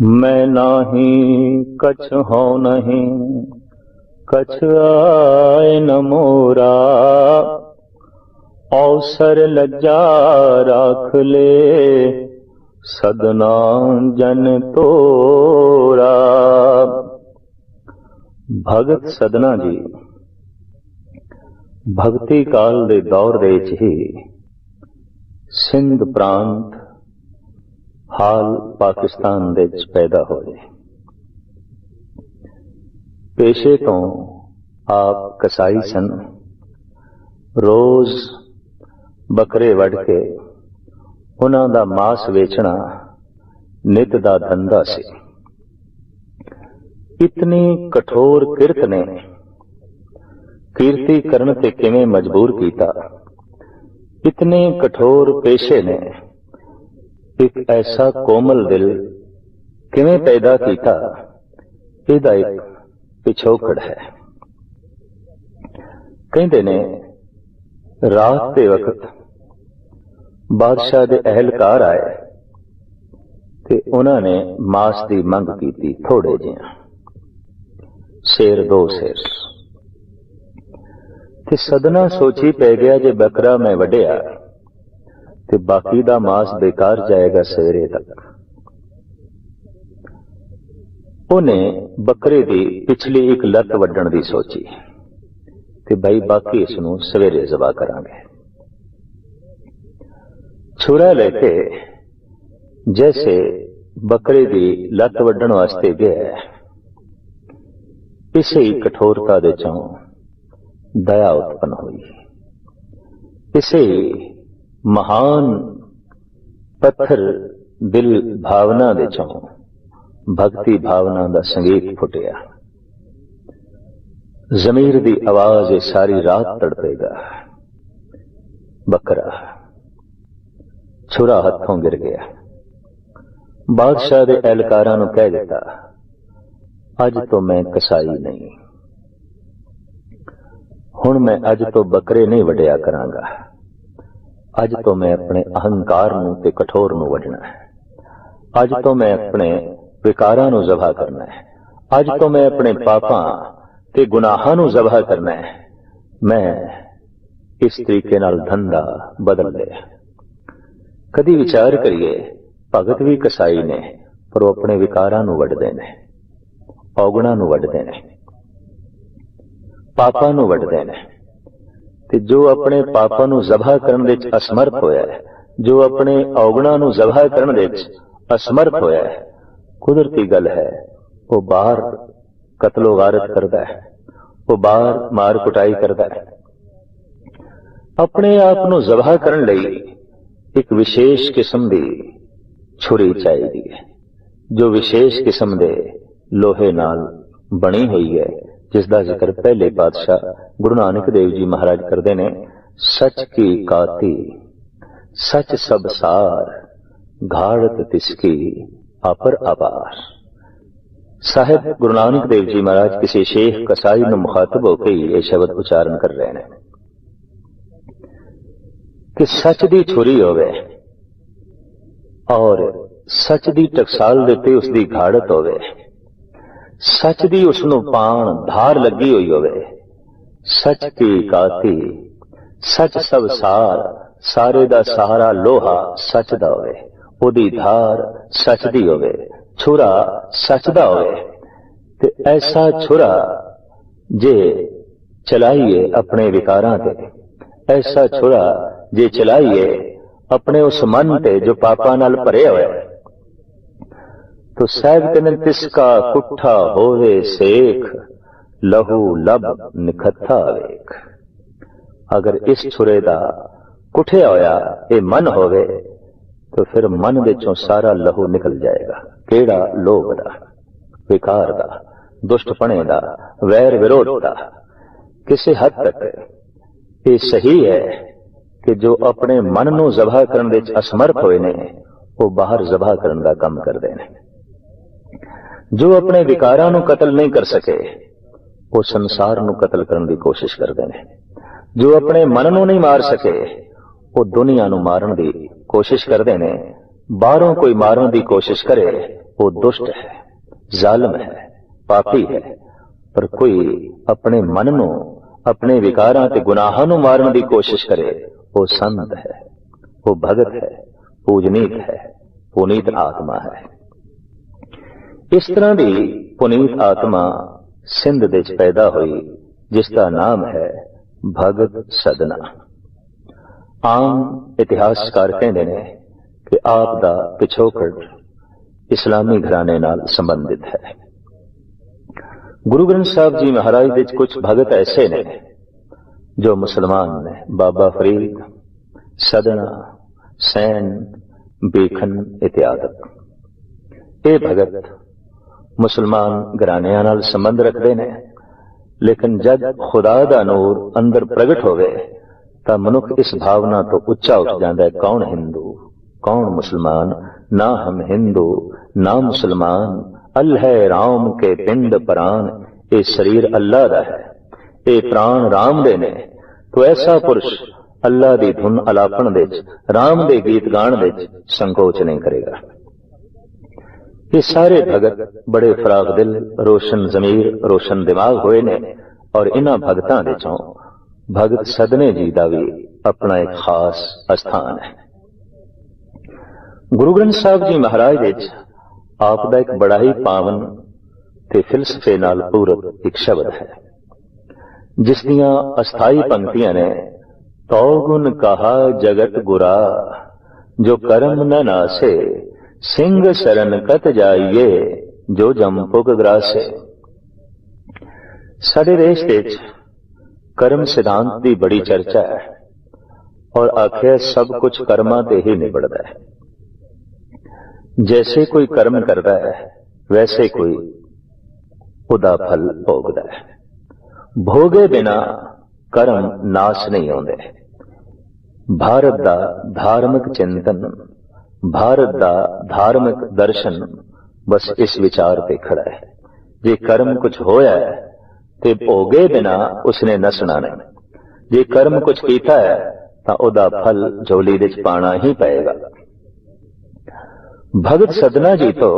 ਮੈਂ ਨਾਹੀ, ਕਛ ਹੋ ਨਹੀਂ। ਕਛ ਆਏ ਨ ਮੋਰਾ। ਔਸਰ ਲੱਜਾ ਰੱਖ ਲੈ। ਸਦਨਾ ਜਨ ਤੋਰਾ। ਭਗਤ ਸਦਨਾ ਜੀ, ਭਗਤੀ ਕਾਲ ਦੇ ਦੌਰ ਦੇ ਵਿੱਚ ਹੀ ਸਿੰਧ ਪ੍ਰਾਂਤ ਹਾਲ ਪਾਕਿਸਤਾਨ ਦੇ ਵਿੱਚ ਪੈਦਾ ਹੋਏ। ਪੇਸ਼ੇ ਤੋਂ ਆਪ ਕਸਾਈ ਸਨ। ਰੋਜ਼ ਬੱਕਰੇ ਵੱਢ ਕੇ ਉਹਨਾਂ ਦਾ ਮਾਸ ਵੇਚਣਾ ਨਿਤ ਦਾ ਧੰਦਾ ਸੀ। ਇਤਨੀ ਕਠੋਰ ਕਿਰਤ ਨੇ ਕੀਰਤੀ ਕਰਨ ਤੇ ਕਿਵੇਂ ਮਜਬੂਰ ਕੀਤਾ? ਇਤਨੇ ਕਠੋਰ ਪੇਸ਼ੇ ਨੇ ਇੱਕ ਐਸਾ ਕੋਮਲ ਦਿਲ ਕਿਵੇਂ ਪੈਦਾ ਕੀਤਾ ਇਹਦਾ ਇੱਕ ਪਿਛੋਕੜ ਹੈ ਕਹਿੰਦੇ ਨੇ ਰਾਤ ਦੇ ਵਕਤ ਬਾਦਸ਼ਾਹ ਦੇ ਅਹਿਲਕਾਰ ਆਏ ਤੇ ਉਹਨਾਂ ਨੇ ਮਾਸ ਦੀ ਮੰਗ ਕੀਤੀ ਥੋੜੇ ਜਿਹਾ ਸ਼ੇਰ ਦੋ ਸ਼ੇਰ ਤੇ ਸਦਨਾ ਸੋਚੀ ਪੈ ਗਿਆ ਜੇ ਬੱਕਰਾ ਮੈਂ ਵੱਡਿਆ ਤੇ ਬਾਕੀ ਦਾ ਮਾਸ ਬੇਕਾਰ ਜਾਏਗਾ ਸਵੇਰੇ ਤੱਕ। ਉਹਨੇ ਬੱਕਰੇ ਦੀ ਪਿਛਲੀ ਇੱਕ ਲੱਤ ਵੱਢਣ ਦੀ ਸੋਚੀ ਤੇ ਬਈ ਬਾਕੀ ਇਸ ਨੂੰ ਸਵੇਰੇ ਜ਼ਬਾ ਕਰਾਂਗੇ। ਛੁਰਾ ਲੈ ਕੇ ਜੈਸੇ ਬੱਕਰੇ ਦੀ ਲੱਤ ਵੱਢਣ ਵਾਸਤੇ ਗਿਆ ਇਸੇ ਹੀ ਕਠੋਰਤਾ ਦੇ ਚੋਂ ਦਇਆ ਉਤਪਨ ਹੋਈ। ਇਸੇ ਮਹਾਨ ਪੱਥਰ ਦਿਲ ਭਾਵਨਾ ਦੇ ਚੋਂ ਭਗਤੀ ਭਾਵਨਾ ਦਾ ਸੰਗੀਤ ਫੁੱਟਿਆ। ਜ਼ਮੀਰ ਦੀ ਆਵਾਜ਼ ਇਹ ਸਾਰੀ ਰਾਤ ਤੜਪੇਗਾ। ਬੱਕਰਾ ਛੁਰਾ ਹੱਥੋਂ ਗਿਰ ਗਿਆ। ਬਾਦਸ਼ਾਹ ਦੇ ਐਲਕਾਰਾਂ ਨੂੰ ਕਹਿ ਦਿੱਤਾ, ਅੱਜ ਤੋਂ ਮੈਂ ਕਸਾਈ ਨਹੀਂ। ਹੁਣ ਮੈਂ ਅੱਜ ਤੋਂ ਬੱਕਰੇ ਨਹੀਂ ਵਡਿਆ ਕਰਾਂਗਾ। ਅੱਜ ਤੋਂ ਮੈਂ ਆਪਣੇ ਅਹੰਕਾਰ ਨੂੰ ਤੇ ਕਠੋਰ ਨੂੰ ਵਡਣਾ ਹੈ। ਅੱਜ ਤੋਂ ਮੈਂ ਆਪਣੇ ਵਿਕਾਰਾਂ ਨੂੰ ਜ਼ਬਾ ਕਰਨਾ ਹੈ। ਅੱਜ ਤੋਂ ਮੈਂ ਆਪਣੇ ਪਾਪਾਂ ਤੇ ਗੁਨਾਹਾਂ ਨੂੰ ਜ਼ਬਾ ਕਰਨਾ ਹੈ। ਮੈਂ ਇਸ ਤਰੀਕੇ ਨਾਲ ਧੰਦਾ ਬਦਲ ਲਿਆ। ਕਦੀ ਵਿਚਾਰ ਕਰੀਏ, ਭਗਤ ਵੀ ਕਸਾਈ ਨੇ, ਪਰ ਉਹ ਆਪਣੇ ਵਿਕਾਰਾਂ ਨੂੰ ਵੱਢਦੇ ਨੇ, ਔਗਣਾ ਨੂੰ ਵੱਢਦੇ ਨੇ, ਪਾਪਾਂ ਨੂੰ ਵੱਢਦੇ ਨੇ। ਤੇ ਜੋ ਆਪਣੇ ਪਾਪਾਂ ਨੂੰ ਜ਼ਬਾ ਕਰਨ ਵਿੱਚ ਅਸਮਰਥ ਹੋਇਆ ਹੈ, ਜੋ ਆਪਣੇ ਔਗਣਾ ਨੂੰ ਜ਼ਬਾ ਕਰਨ ਵਿੱਚ ਅਸਮਰਥ ਹੋਇਆ ਹੈ, ਕੁਦਰਤੀ ਗੱਲ ਹੈ, ਉਹ ਬਾਹਰ ਕਤਲੋ ਗਾਰਤ ਕਰਦਾ ਹੈ, ਉਹ ਬਾਹਰ ਮਾਰ ਕੁਟਾਈ ਕਰਦਾ ਹੈ। ਆਪਣੇ ਆਪ ਨੂੰ ਜ਼ਬਾ ਕਰਨ ਲਈ ਇੱਕ ਵਿਸ਼ੇਸ਼ ਕਿਸਮ ਦੀ ਛੁਰੀ ਚਾਹੀਦੀ ਹੈ, ਜੋ ਵਿਸ਼ੇਸ਼ ਕਿਸਮ ਦੇ ਲੋਹੇ ਨਾਲ ਬਣੀ ਹੋਈ ਹੈ। ਜਿਸ ਦਾ ਜ਼ਿਕਰ ਪਹਿਲੇ ਪਾਤਸ਼ਾਹ ਗੁਰੂ ਨਾਨਕ ਦੇਵ ਜੀ ਮਹਾਰਾਜ ਕਰਦੇ ਨੇ, ਸੱਚ ਕੀ ਕਾਤੀ, ਸੱਚ ਸਭ ਸਾਰ, ਘਾੜਤ ਤਿਸਕੀ ਅਪਰ ਅਪਾਰ ਸਾਹਿਬ ਗੁਰੂ ਨਾਨਕ ਦੇਵ ਜੀ ਮਹਾਰਾਜ ਕਿਸੇ ਸ਼ੇਖ ਕਸਾਈ ਨੂੰ ਮੁਖਾਤਬ ਹੋ ਕੇ ਇਹ ਸ਼ਬਦ ਉਚਾਰਨ ਕਰ ਰਹੇ ਨੇ। ਕਿ ਸੱਚ ਦੀ ਛੁਰੀ ਹੋਵੇ ਔਰ ਸੱਚ ਦੀ ਟਕਸਾਲ ਦੇ ਤੇ ਉਸ ਦੀ ਘਾੜਤ ਹੋਵੇ। ਸੱਚ ਦੀ ਉਸ ਨੂੰ ਪਾਣ ਧਾਰ ਲੱਗੀ ਹੋਈ ਹੋਵੇ। ਸੱਚ ਕੀ ਕਾਤੀ? ਸੱਚ ਸਭ ਸਾਰ, ਸਾਰੇ ਦਾ ਸਹਾਰਾ ਲੋਹਾ ਸੱਚ ਦਾ ਹੋਵੇ। ਉਹਦੀ ਧਾਰ ਸੱਚ ਦੀ ਹੋਵੇ, ਛੁਰਾ ਸੱਚ ਦਾ ਹੋਵੇ। ਤੇ ਐਸਾ ਛੁਰਾ ਜੇ ਚਲਾਈਏ ਆਪਣੇ ਵਿਕਾਰਾਂ ਤੇ, ਐਸਾ ਛੁਰਾ ਜੇ ਚਲਾਈਏ ਆਪਣੇ ਉਸ ਮਨ ਤੇ ਜੋ ਪਾਪਾਂ ਨਾਲ ਭਰਿਆ ਹੋਇਆ ਹੈ ਤੋ ਸਾਹਿਬ ਕਹਿੰਦੇ ਤਿਸਕਾ ਕੁੱਠਾ ਹੋਵੇ ਸੇਖ, ਲਹੂ ਲਬ ਨਿਖੱਥਾ ਵੇਖ। ਅਗਰ ਇਸ ਛੁਰੇ ਦਾ ਕੁੱਠਿਆ ਹੋਇਆ ਇਹ ਮਨ ਹੋਵੇ, ਤਾਂ ਫਿਰ ਮਨ ਵਿੱਚੋਂ ਸਾਰਾ ਲਹੂ ਨਿਕਲ ਜਾਏਗਾ। ਕਿਹੜਾ ਲੋਭ ਦਾ? ਵਿਕਾਰ ਦਾ, ਦੁਸ਼ਟਪਣੇ ਦਾ, ਵੈਰ ਵਿਰੋਧ ਦਾ। ਕਿਸੇ ਹੱਦ ਤੱਕ ਇਹ ਸਹੀ ਹੈ ਕਿ ਜੋ ਆਪਣੇ ਮਨ ਨੂੰ ਜ਼ਬਾ ਕਰਨ ਵਿੱਚ ਅਸਮਰਥ ਹੋਏ ਨੇ, ਉਹ ਬਾਹਰ ਜ਼ਬਾ ਕਰਨ ਦਾ ਕੰਮ ਕਰਦੇ ਨੇ। ਜੋ ਆਪਣੇ ਵਿਕਾਰਾਂ ਨੂੰ ਕਤਲ ਨਹੀਂ ਕਰ ਸਕੇ, ਉਹ ਸੰਸਾਰ ਨੂੰ ਕਤਲ ਕਰਨ ਦੀ ਕੋਸ਼ਿਸ਼ ਕਰਦੇ ਨੇ। ਜੋ ਆਪਣੇ ਮਨ ਨੂੰ ਨਹੀਂ ਮਾਰ ਸਕੇ, ਉਹ ਦੁਨੀਆ ਨੂੰ ਮਾਰਨ ਦੀ ਕੋਸ਼ਿਸ਼ ਕਰਦੇ ਨੇ। ਬਾਹਰੋਂ ਕੋਈ ਮਾਰਨ ਦੀ ਕੋਸ਼ਿਸ਼ ਕਰੇ, ਉਹ ਦੁਸ਼ਟ ਹੈ, ਜ਼ਾਲਮ ਹੈ, ਪਾਪੀ ਹੈ। ਪਰ ਕੋਈ ਆਪਣੇ ਮਨ ਨੂੰ, ਆਪਣੇ ਵਿਕਾਰਾਂ ਤੇ ਗੁਨਾਹਾਂ ਨੂੰ ਮਾਰਨ ਦੀ ਕੋਸ਼ਿਸ਼ ਕਰੇ, ਉਹ ਸੰਤ ਹੈ। ਉਹ ਭਗਤ ਹੈ ਪੂਜਨੀਤ ਹੈ, ਪੁਨੀਤ ਆਤਮਾ ਹੈ। ਇਸ ਤਰ੍ਹਾਂ ਦੀ ਪੁਨੀਤ ਆਤਮਾ ਸਿੰਧ ਦੇ ਵਿੱਚ ਪੈਦਾ ਹੋਈ, ਜਿਸ ਦਾ ਨਾਮ ਹੈ ਭਗਤ ਸਦਨਾ। ਆਮ ਇਤਿਹਾਸਕਾਰ ਕਹਿੰਦੇ ਨੇ ਕਿ ਆਪ ਦਾ ਪਿਛੋਕੜ ਇਸਲਾਮੀ ਘਰਾਣੇ ਨਾਲ ਸੰਬੰਧਿਤ ਹੈ। ਗੁਰੂ ਗ੍ਰੰਥ ਸਾਹਿਬ ਜੀ ਮਹਾਰਾਜ ਵਿੱਚ ਕੁਝ ਭਗਤ ਐਸੇ ਨੇ ਜੋ ਮੁਸਲਮਾਨ ਨੇ। ਬਾਬਾ ਫਰੀਦ, ਸਦਨਾ, ਸੈਨ, ਬੇਖਨ ਇਤਿਆਦਿਕ ਇਹ ਭਗਤ ਮੁਸਲਮਾਨ ਘਰਾਣਿਆਂ ਨਾਲ ਸੰਬੰਧ ਰੱਖਦੇ ਨੇ। ਲੇਕਿਨ ਜਦ ਖੁਦਾ ਦਾ ਨੂਰ ਅੰਦਰ ਪ੍ਰਗਟ ਹੋਵੇ, ਤਾਂ ਮਨੁੱਖ ਇਸ ਭਾਵਨਾ ਤੋਂ ਉੱਚਾ ਉੱਠ ਜਾਂਦਾ ਹੈ, ਕੌਣ ਹਿੰਦੂ, ਕੌਣ ਮੁਸਲਮਾਨ, ਨਾ ਹਮ ਹਿੰਦੂ, ਨਾ ਮੁਸਲਮਾਨ, ਅਲ ਹੈ ਰਾਮ ਕੇ ਪਿੰਡ ਪ੍ਰਾਨ, ਇਹ ਸਰੀਰ ਅੱਲਾ ਦਾ ਹੈ, ਇਹ ਪ੍ਰਾਨ ਰਾਮ ਦੇ ਨੇ। ਤੋ ਐਸਾ ਪੁਰਸ਼ ਅੱਲਾ ਦੀ ਧੁਨ ਅਲਾਪਣ ਦੇ ਵਿੱਚ, ਰਾਮ ਦੇ ਗੀਤ ਗਾਣ ਦੇ ਵਿੱਚ ਸੰਕੋਚ ਨਹੀਂ ਕਰੇਗਾ। ਇਹ ਸਾਰੇ ਭਗਤ ਬੜੇ ਫਰਾਗ ਦਿਲ, ਰੋਸ਼ਨ ਜ਼ਮੀਰ, ਰੋਸ਼ਨ ਦਿਮਾਗ ਹੋਏ ਨੇ ਔਰ ਇਹਨਾਂ ਭਗਤਾਂ ਦੇ ਚੋਂ ਭਗਤ ਸਦਨੇ ਜੀ ਦਾ ਵੀ ਆਪਣਾ ਇੱਕ ਖਾਸ ਸਥਾਨ ਹੈ। ਗੁਰੂ ਗ੍ਰੰਥ ਸਾਹਿਬ ਜੀ ਮਹਾਰਾਜ ਵਿੱਚ ਆਪ ਦਾ ਇੱਕ ਬੜਾ ਹੀ ਪਾਵਨ ਤੇ ਫਿਲਸਫੇ ਨਾਲ ਪੂਰਤ ਇੱਕ ਸ਼ਬਦ ਹੈ, ਜਿਸ ਦੀਆਂ ਅਸਥਾਈ ਪੰਕਤੀਆਂ ਨੇ, ਤਉ ਗੁਣ ਕਹਾ ਜਗਤ ਗੁਰਾ, ਜੋ ਕਰਮ ਨ ਨਾਸੇ ਸਿੰਘ ਸ਼ਰਨ ਕਤ ਜਾਈਏ ਜੋ ਜੰਪੁਗ ਗਰਾਸੇ ਸਾਡੇ ਦੇਸ਼ ਵਿੱਚ ਕਰਮ ਸਿਧਾਂਤ ਦੀ ਬੜੀ ਚਰਚਾ ਹੈ ਔਰ ਆਖਿਆ ਸਭ ਕੁਝ ਕਰਮਾਂ ਤੇ ਹੀ ਨਿਬੜਦਾ ਹੈ ਜੈਸੇ ਕੋਈ ਕਰਮ ਕਰਦਾ ਹੈ ਵੈਸੇ ਕੋਈ ਉਹਦਾ ਫਲ ਭੋਗਦਾ ਹੈ ਭੋਗੇ ਬਿਨਾ ਕਰਮ ਨਾਸ਼ ਨਹੀਂ ਆਉਂਦੇ ਭਾਰਤ ਦਾ ਧਾਰਮਿਕ ਚਿੰਤਨ ਭਾਰਤ ਦਾ ਧਾਰਮਿਕ ਦਰਸ਼ਨ ਬਸ ਇਸ ਵਿਚਾਰ ਤੇ ਖੜਾ ਹੈ। ਜੇ ਕਰਮ ਕੁਝ ਹੋਇਆ ਹੈ, ਤੇ ਭੋਗੇ ਬਿਨਾ ਉਸਨੇ ਨਸਣਾ ਨਹੀਂ ਜੇ ਕਰਮ ਕੁਝ ਕੀਤਾ ਹੈ, ਤਾਂ ਉਹਦਾ ਫਲ ਝੋਲੀ ਵਿੱਚ ਪਾਣਾ ਹੀ ਪਏਗਾ। ਭਗਤ ਸਦਨਾ ਜੀ ਤੋਂ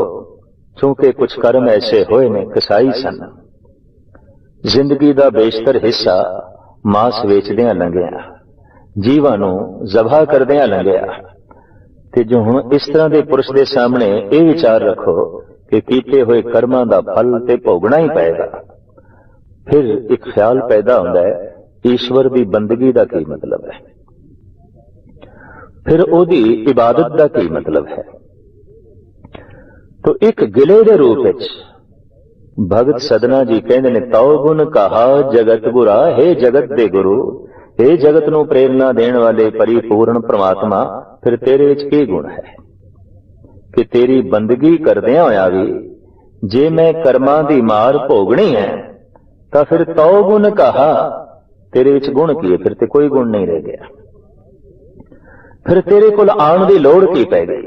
ਕਿਉਂਕਿ ਕੁਝ ਕਰਮ ਐਸੇ ਹੋਏ ਨੇ ਕਸਾਈ ਸਨ, ਜ਼ਿੰਦਗੀ ਦਾ ਬੇਸ਼ਤਰ ਹਿੱਸਾ ਮਾਸ ਵੇਚਦਿਆਂ ਲੰਘਿਆ, ਜੀਵਾਂ ਨੂੰ ਜ਼ਬਾ ਕਰਦਿਆਂ ਲੰਘਿਆ। ਤੇ ਜੋ ਹੁਣ ਇਸ ਤਰ੍ਹਾਂ ਦੇ ਪੁਰਸ਼ ਦੇ ਸਾਹਮਣੇ ਇਹ ਵਿਚਾਰ ਰੱਖੋ ਕਿ ਕੀਤੇ ਹੋਏ ਕਰਮਾਂ ਦਾ ਫਲ ਤੇ ਭੋਗਣਾ ਹੀ ਪਏਗਾ। ਫਿਰ ਇੱਕ ਖਿਆਲ ਪੈਦਾ ਹੁੰਦਾ ਹੈ, ਈਸ਼ਵਰ ਦੀ ਬੰਦਗੀ ਦਾ ਕੀ ਮਤਲਬ ਹੈ? ਫਿਰ ਉਹਦੀ ਇਬਾਦਤ ਦਾ ਕੀ ਮਤਲਬ ਹੈ? ਤੋ ਇੱਕ ਗਿਲੇ ਦੇ ਰੂਪ ਵਿੱਚ ਭਗਤ ਸਦਨਾ ਜੀ ਕਹਿੰਦੇ ਨੇ, ਤਉ ਗੁਣ ਕਹਾ ਜਗਤ ਗੁਰਾ ਹੈ ਜਗਤ ਦੇ ਗੁਰੂ, ਹੈ ਜਗਤ ਨੂੰ ਪ੍ਰੇਰਣਾ ਦੇਣ ਵਾਲੇ ਪਰਿਪੂਰਨ ਪ੍ਰਮਾਤਮਾ ਫਿਰ ਤੇਰੇ ਵਿੱਚ ਕੀ ਗੁਣ ਹੈ? ਕਿ ਤੇਰੀ ਬੰਦਗੀ ਕਰਦਿਆਂ ਹੋਇਆ ਵੀ ਜੇ ਮੈਂ ਕਰਮਾਂ ਦੀ ਮਾਰ ਭੋਗਣੀ ਹੈ, ਤਾਂ ਫਿਰ ਤਉ ਗੁਣ ਕਹਾ। ਤੇਰੇ ਵਿੱਚ ਗੁਣ ਕੀ ਹੈ? ਫਿਰ ਤੇ ਕੋਈ ਗੁਣ ਨਹੀਂ ਰਹਿ ਗਿਆ। ਫਿਰ ਤੇਰੇ ਕੋਲ ਆਉਣ ਦੀ ਲੋੜ ਕੀ ਪੈ ਗਈ?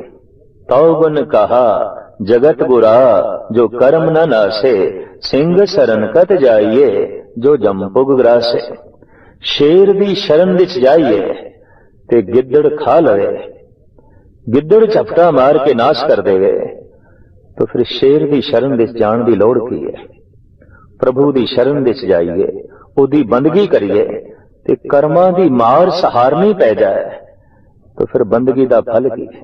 ਤਉ ਗੁਣ ਕਹਾ, ਜਗਤ ਗੁਰਾ, ਜੋ ਕਰਮ ਨਾ ਨਾਸੇ, ਸਿੰਘ ਸ਼ਰਨ ਕਤ ਜਾਈਏ, ਜੋ ਜੰਪੁਗ ਗਰਾਸੇ। ਸ਼ੇਰ ਦੀ ਸ਼ਰਨ ਵਿੱਚ ਜਾਈਏ ਤੇ ਗਿੱਦੜ ਖਾ ਲਵੇ। ਗਿੱਦੜ ਝਪਟਾ ਮਾਰ ਕੇ ਨਾਸ਼ ਕਰ ਦੇਵੇ। ਤਾਂ ਫਿਰ ਸ਼ੇਰ ਦੀ ਸ਼ਰਨ ਵਿੱਚ ਜਾਣ ਦੀ ਲੋੜ ਕੀ ਹੈ? ਪ੍ਰਭੂ ਦੀ ਸ਼ਰਨ ਵਿੱਚ ਜਾਈਏ, ਉਹਦੀ ਬੰਦਗੀ ਕਰੀਏ ਤੇ ਕਰਮਾਂ ਦੀ ਮਾਰ ਸਹਾਰਨੀ ਪੈ ਜਾਏ, ਤਾਂ ਫਿਰ ਬੰਦਗੀ ਦਾ ਫਲ ਕੀ ਹੈ?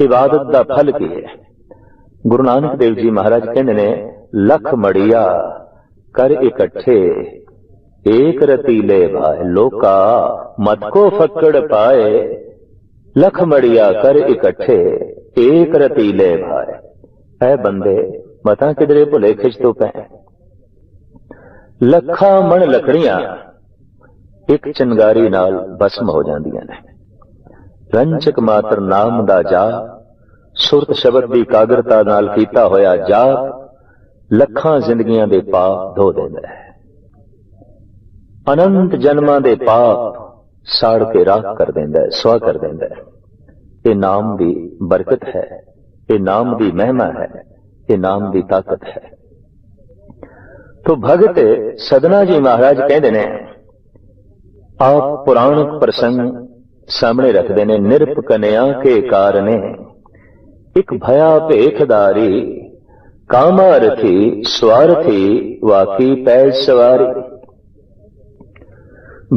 ਇਬਾਦਤ ਦਾ ਫਲ ਕੀ ਹੈ? ਗੁਰੂ ਨਾਨਕ ਦੇਵ ਜੀ ਮਹਾਰਾਜ ਕਹਿੰਦੇ ਨੇ, ਲੱਖ ਮੜੀਆ, ਕਰ ਇਕੱਠੇ ਏਕ ਰਤੀਲੇ ਭਾਏ ਲੋਕਾ ਮਤ ਕੋ ਫੱਕੜ ਪਾਏ ਲਖ ਮੜੀਆ ਕਰ ਇਕੱਠੇ ਏਕ ਰਤੀਲੇ ਭਾਏ ਐ ਬੰਦੇ ਮਤਾਂ ਕਿਧਰੇ ਭੁਲੇ ਖਿੱਚ ਤੋਂ ਪੈ ਲੱਖਾਂ ਮਣ ਲਕੜੀਆਂ ਇੱਕ ਚੰਗਾਰੀ ਨਾਲ ਬਸਮ ਹੋ ਜਾਂਦੀਆਂ ਨੇ ਰੰਚਕ ਮਾਤਰ ਨਾਮ ਦਾ ਜਾ ਸੁਰਤ ਸ਼ਬਦ ਦੀ ਕਾਗਰਤਾ ਨਾਲ ਕੀਤਾ ਹੋਇਆ ਜਾ ਲੱਖਾਂ ਜ਼ਿੰਦਗੀਆਂ ਦੇ ਪਾਪ ਧੋ ਦਿੰਦਾ ਹੈ ਅਨੰਤ ਜਨਮਾਂ ਦੇ ਪਾਪ ਸਾੜ ਕੇ ਰਾਖ ਕਰ ਦਿੰਦਾ ਹੈ ਸਵਾ ਕਰ ਦਿੰਦਾ ਹੈ। ਇਹ ਨਾਮ ਦੀ ਬਰਕਤ ਹੈ, ਇਹ ਨਾਮ ਦੀ ਮਹਿਮਾ ਹੈ, ਇਹ ਨਾਮ ਦੀ ਤਾਕਤ ਹੈ। ਤੋ ਭਗਤ ਸਦਨਾ ਜੀ ਮਹਾਰਾਜ ਕਹਿੰਦੇ ਨੇ, ਆਪ ਪੁਰਾਣਕ ਪ੍ਰਸੰਗ ਸਾਹਮਣੇ ਰੱਖਦੇ ਨੇ, ਨਿਰਪ ਕਨਿਆ ਕੇ ਕਾਰਨੇ, ਇੱਕ ਭਇਆ ਭੇਖਦਾਰੀ ਕਾਮਾਰਥੀ ਸਵਾਰਥੀ ਵਾਕੀ ਪੈ ਸਵਾਰੀ।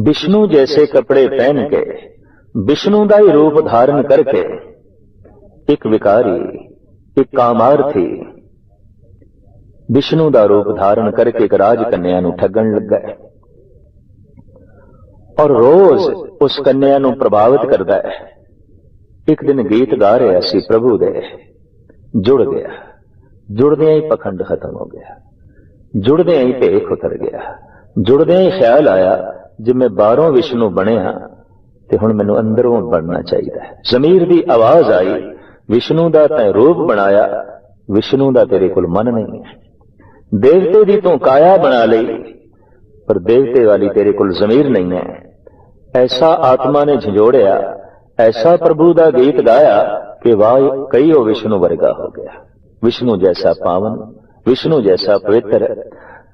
ਵਿਸ਼ਨੂੰ ਜੈਸੇ ਕੱਪੜੇ ਪਹਿਨ ਕੇ, ਵਿਸ਼ਨੂੰ ਦਾ ਹੀ ਰੂਪ ਧਾਰਨ ਕਰਕੇ, ਇੱਕ ਵਿਕਾਰੀ, ਇੱਕ ਕਾਮਾਰਥੀ ਵਿਸ਼ਨੂੰ ਦਾ ਰੂਪ ਧਾਰਨ ਕਰਕੇ ਇੱਕ ਰਾਜ ਕੰਨਿਆ ਨੂੰ ਠੱਗਣ ਲੱਗਾ ਹੈ। ਔਰ ਰੋਜ਼ ਉਸ ਕੰਨਿਆ ਨੂੰ ਪ੍ਰਭਾਵਿਤ ਕਰਦਾ ਹੈ। ਇੱਕ ਦਿਨ ਗੀਤ ਗਾ ਰਿਹਾ ਸੀ ਪ੍ਰਭੂ ਦੇ। ਜੁੜ ਗਿਆ। ਜੁੜਦਿਆਂ ਹੀ ਪਖੰਡ ਖਤਮ ਹੋ ਗਿਆ। ਜੁੜਦਿਆਂ ਹੀ ਭੇਖ ਉਤਰ ਗਿਆ। ਜੁੜਦਿਆਂ ਹੀ ਖਿਆਲ ਆਇਆ ਜੇ ਮੈਂ ਬਾਹਰੋਂ ਵਿਸ਼ਨੂੰ ਬਣਿਆ ਤੇ ਹੁਣ ਮੈਨੂੰ ਅੰਦਰੋਂ ਬਣਨਾ ਚਾਹੀਦਾ ਹੈ। ਜ਼ਮੀਰ ਦੀ ਆਵਾਜ਼ ਆਈ, ਵਿਸ਼ਨੂੰ ਦਾ ਤੈ ਰੂਪ ਬਣਾਇਆ, ਵਿਸ਼ਨੂੰ ਦਾ ਤੇਰੇ ਕੋਲ ਮਨ ਨਹੀਂ ਹੈ। ਦੇਵਤੇ ਦੀ ਤੂੰ ਕਾਇਆ ਬਣਾ ਲਈ, ਪਰ ਦੇਵਤੇ ਵਾਲੀ ਤੇਰੇ ਕੋਲ ਜ਼ਮੀਰ ਨਹੀਂ ਹੈ। ਐਸਾ ਆਤਮਾ ਨੇ ਝੰਜੋੜਿਆ, ਐਸਾ ਪ੍ਰਭੂ ਦਾ ਗੀਤ ਗਾਇਆ ਕਿ ਵਾਹ ਕਈ ਉਹ ਵਿਸ਼ਨੂੰ ਵਰਗਾ ਹੋ ਗਿਆ। ਵਿਸ਼ਨੂੰ ਜੈਸਾ ਪਾਵਨ, ਵਿਸ਼ਨੂੰ ਜੈਸਾ ਪਵਿੱਤਰ,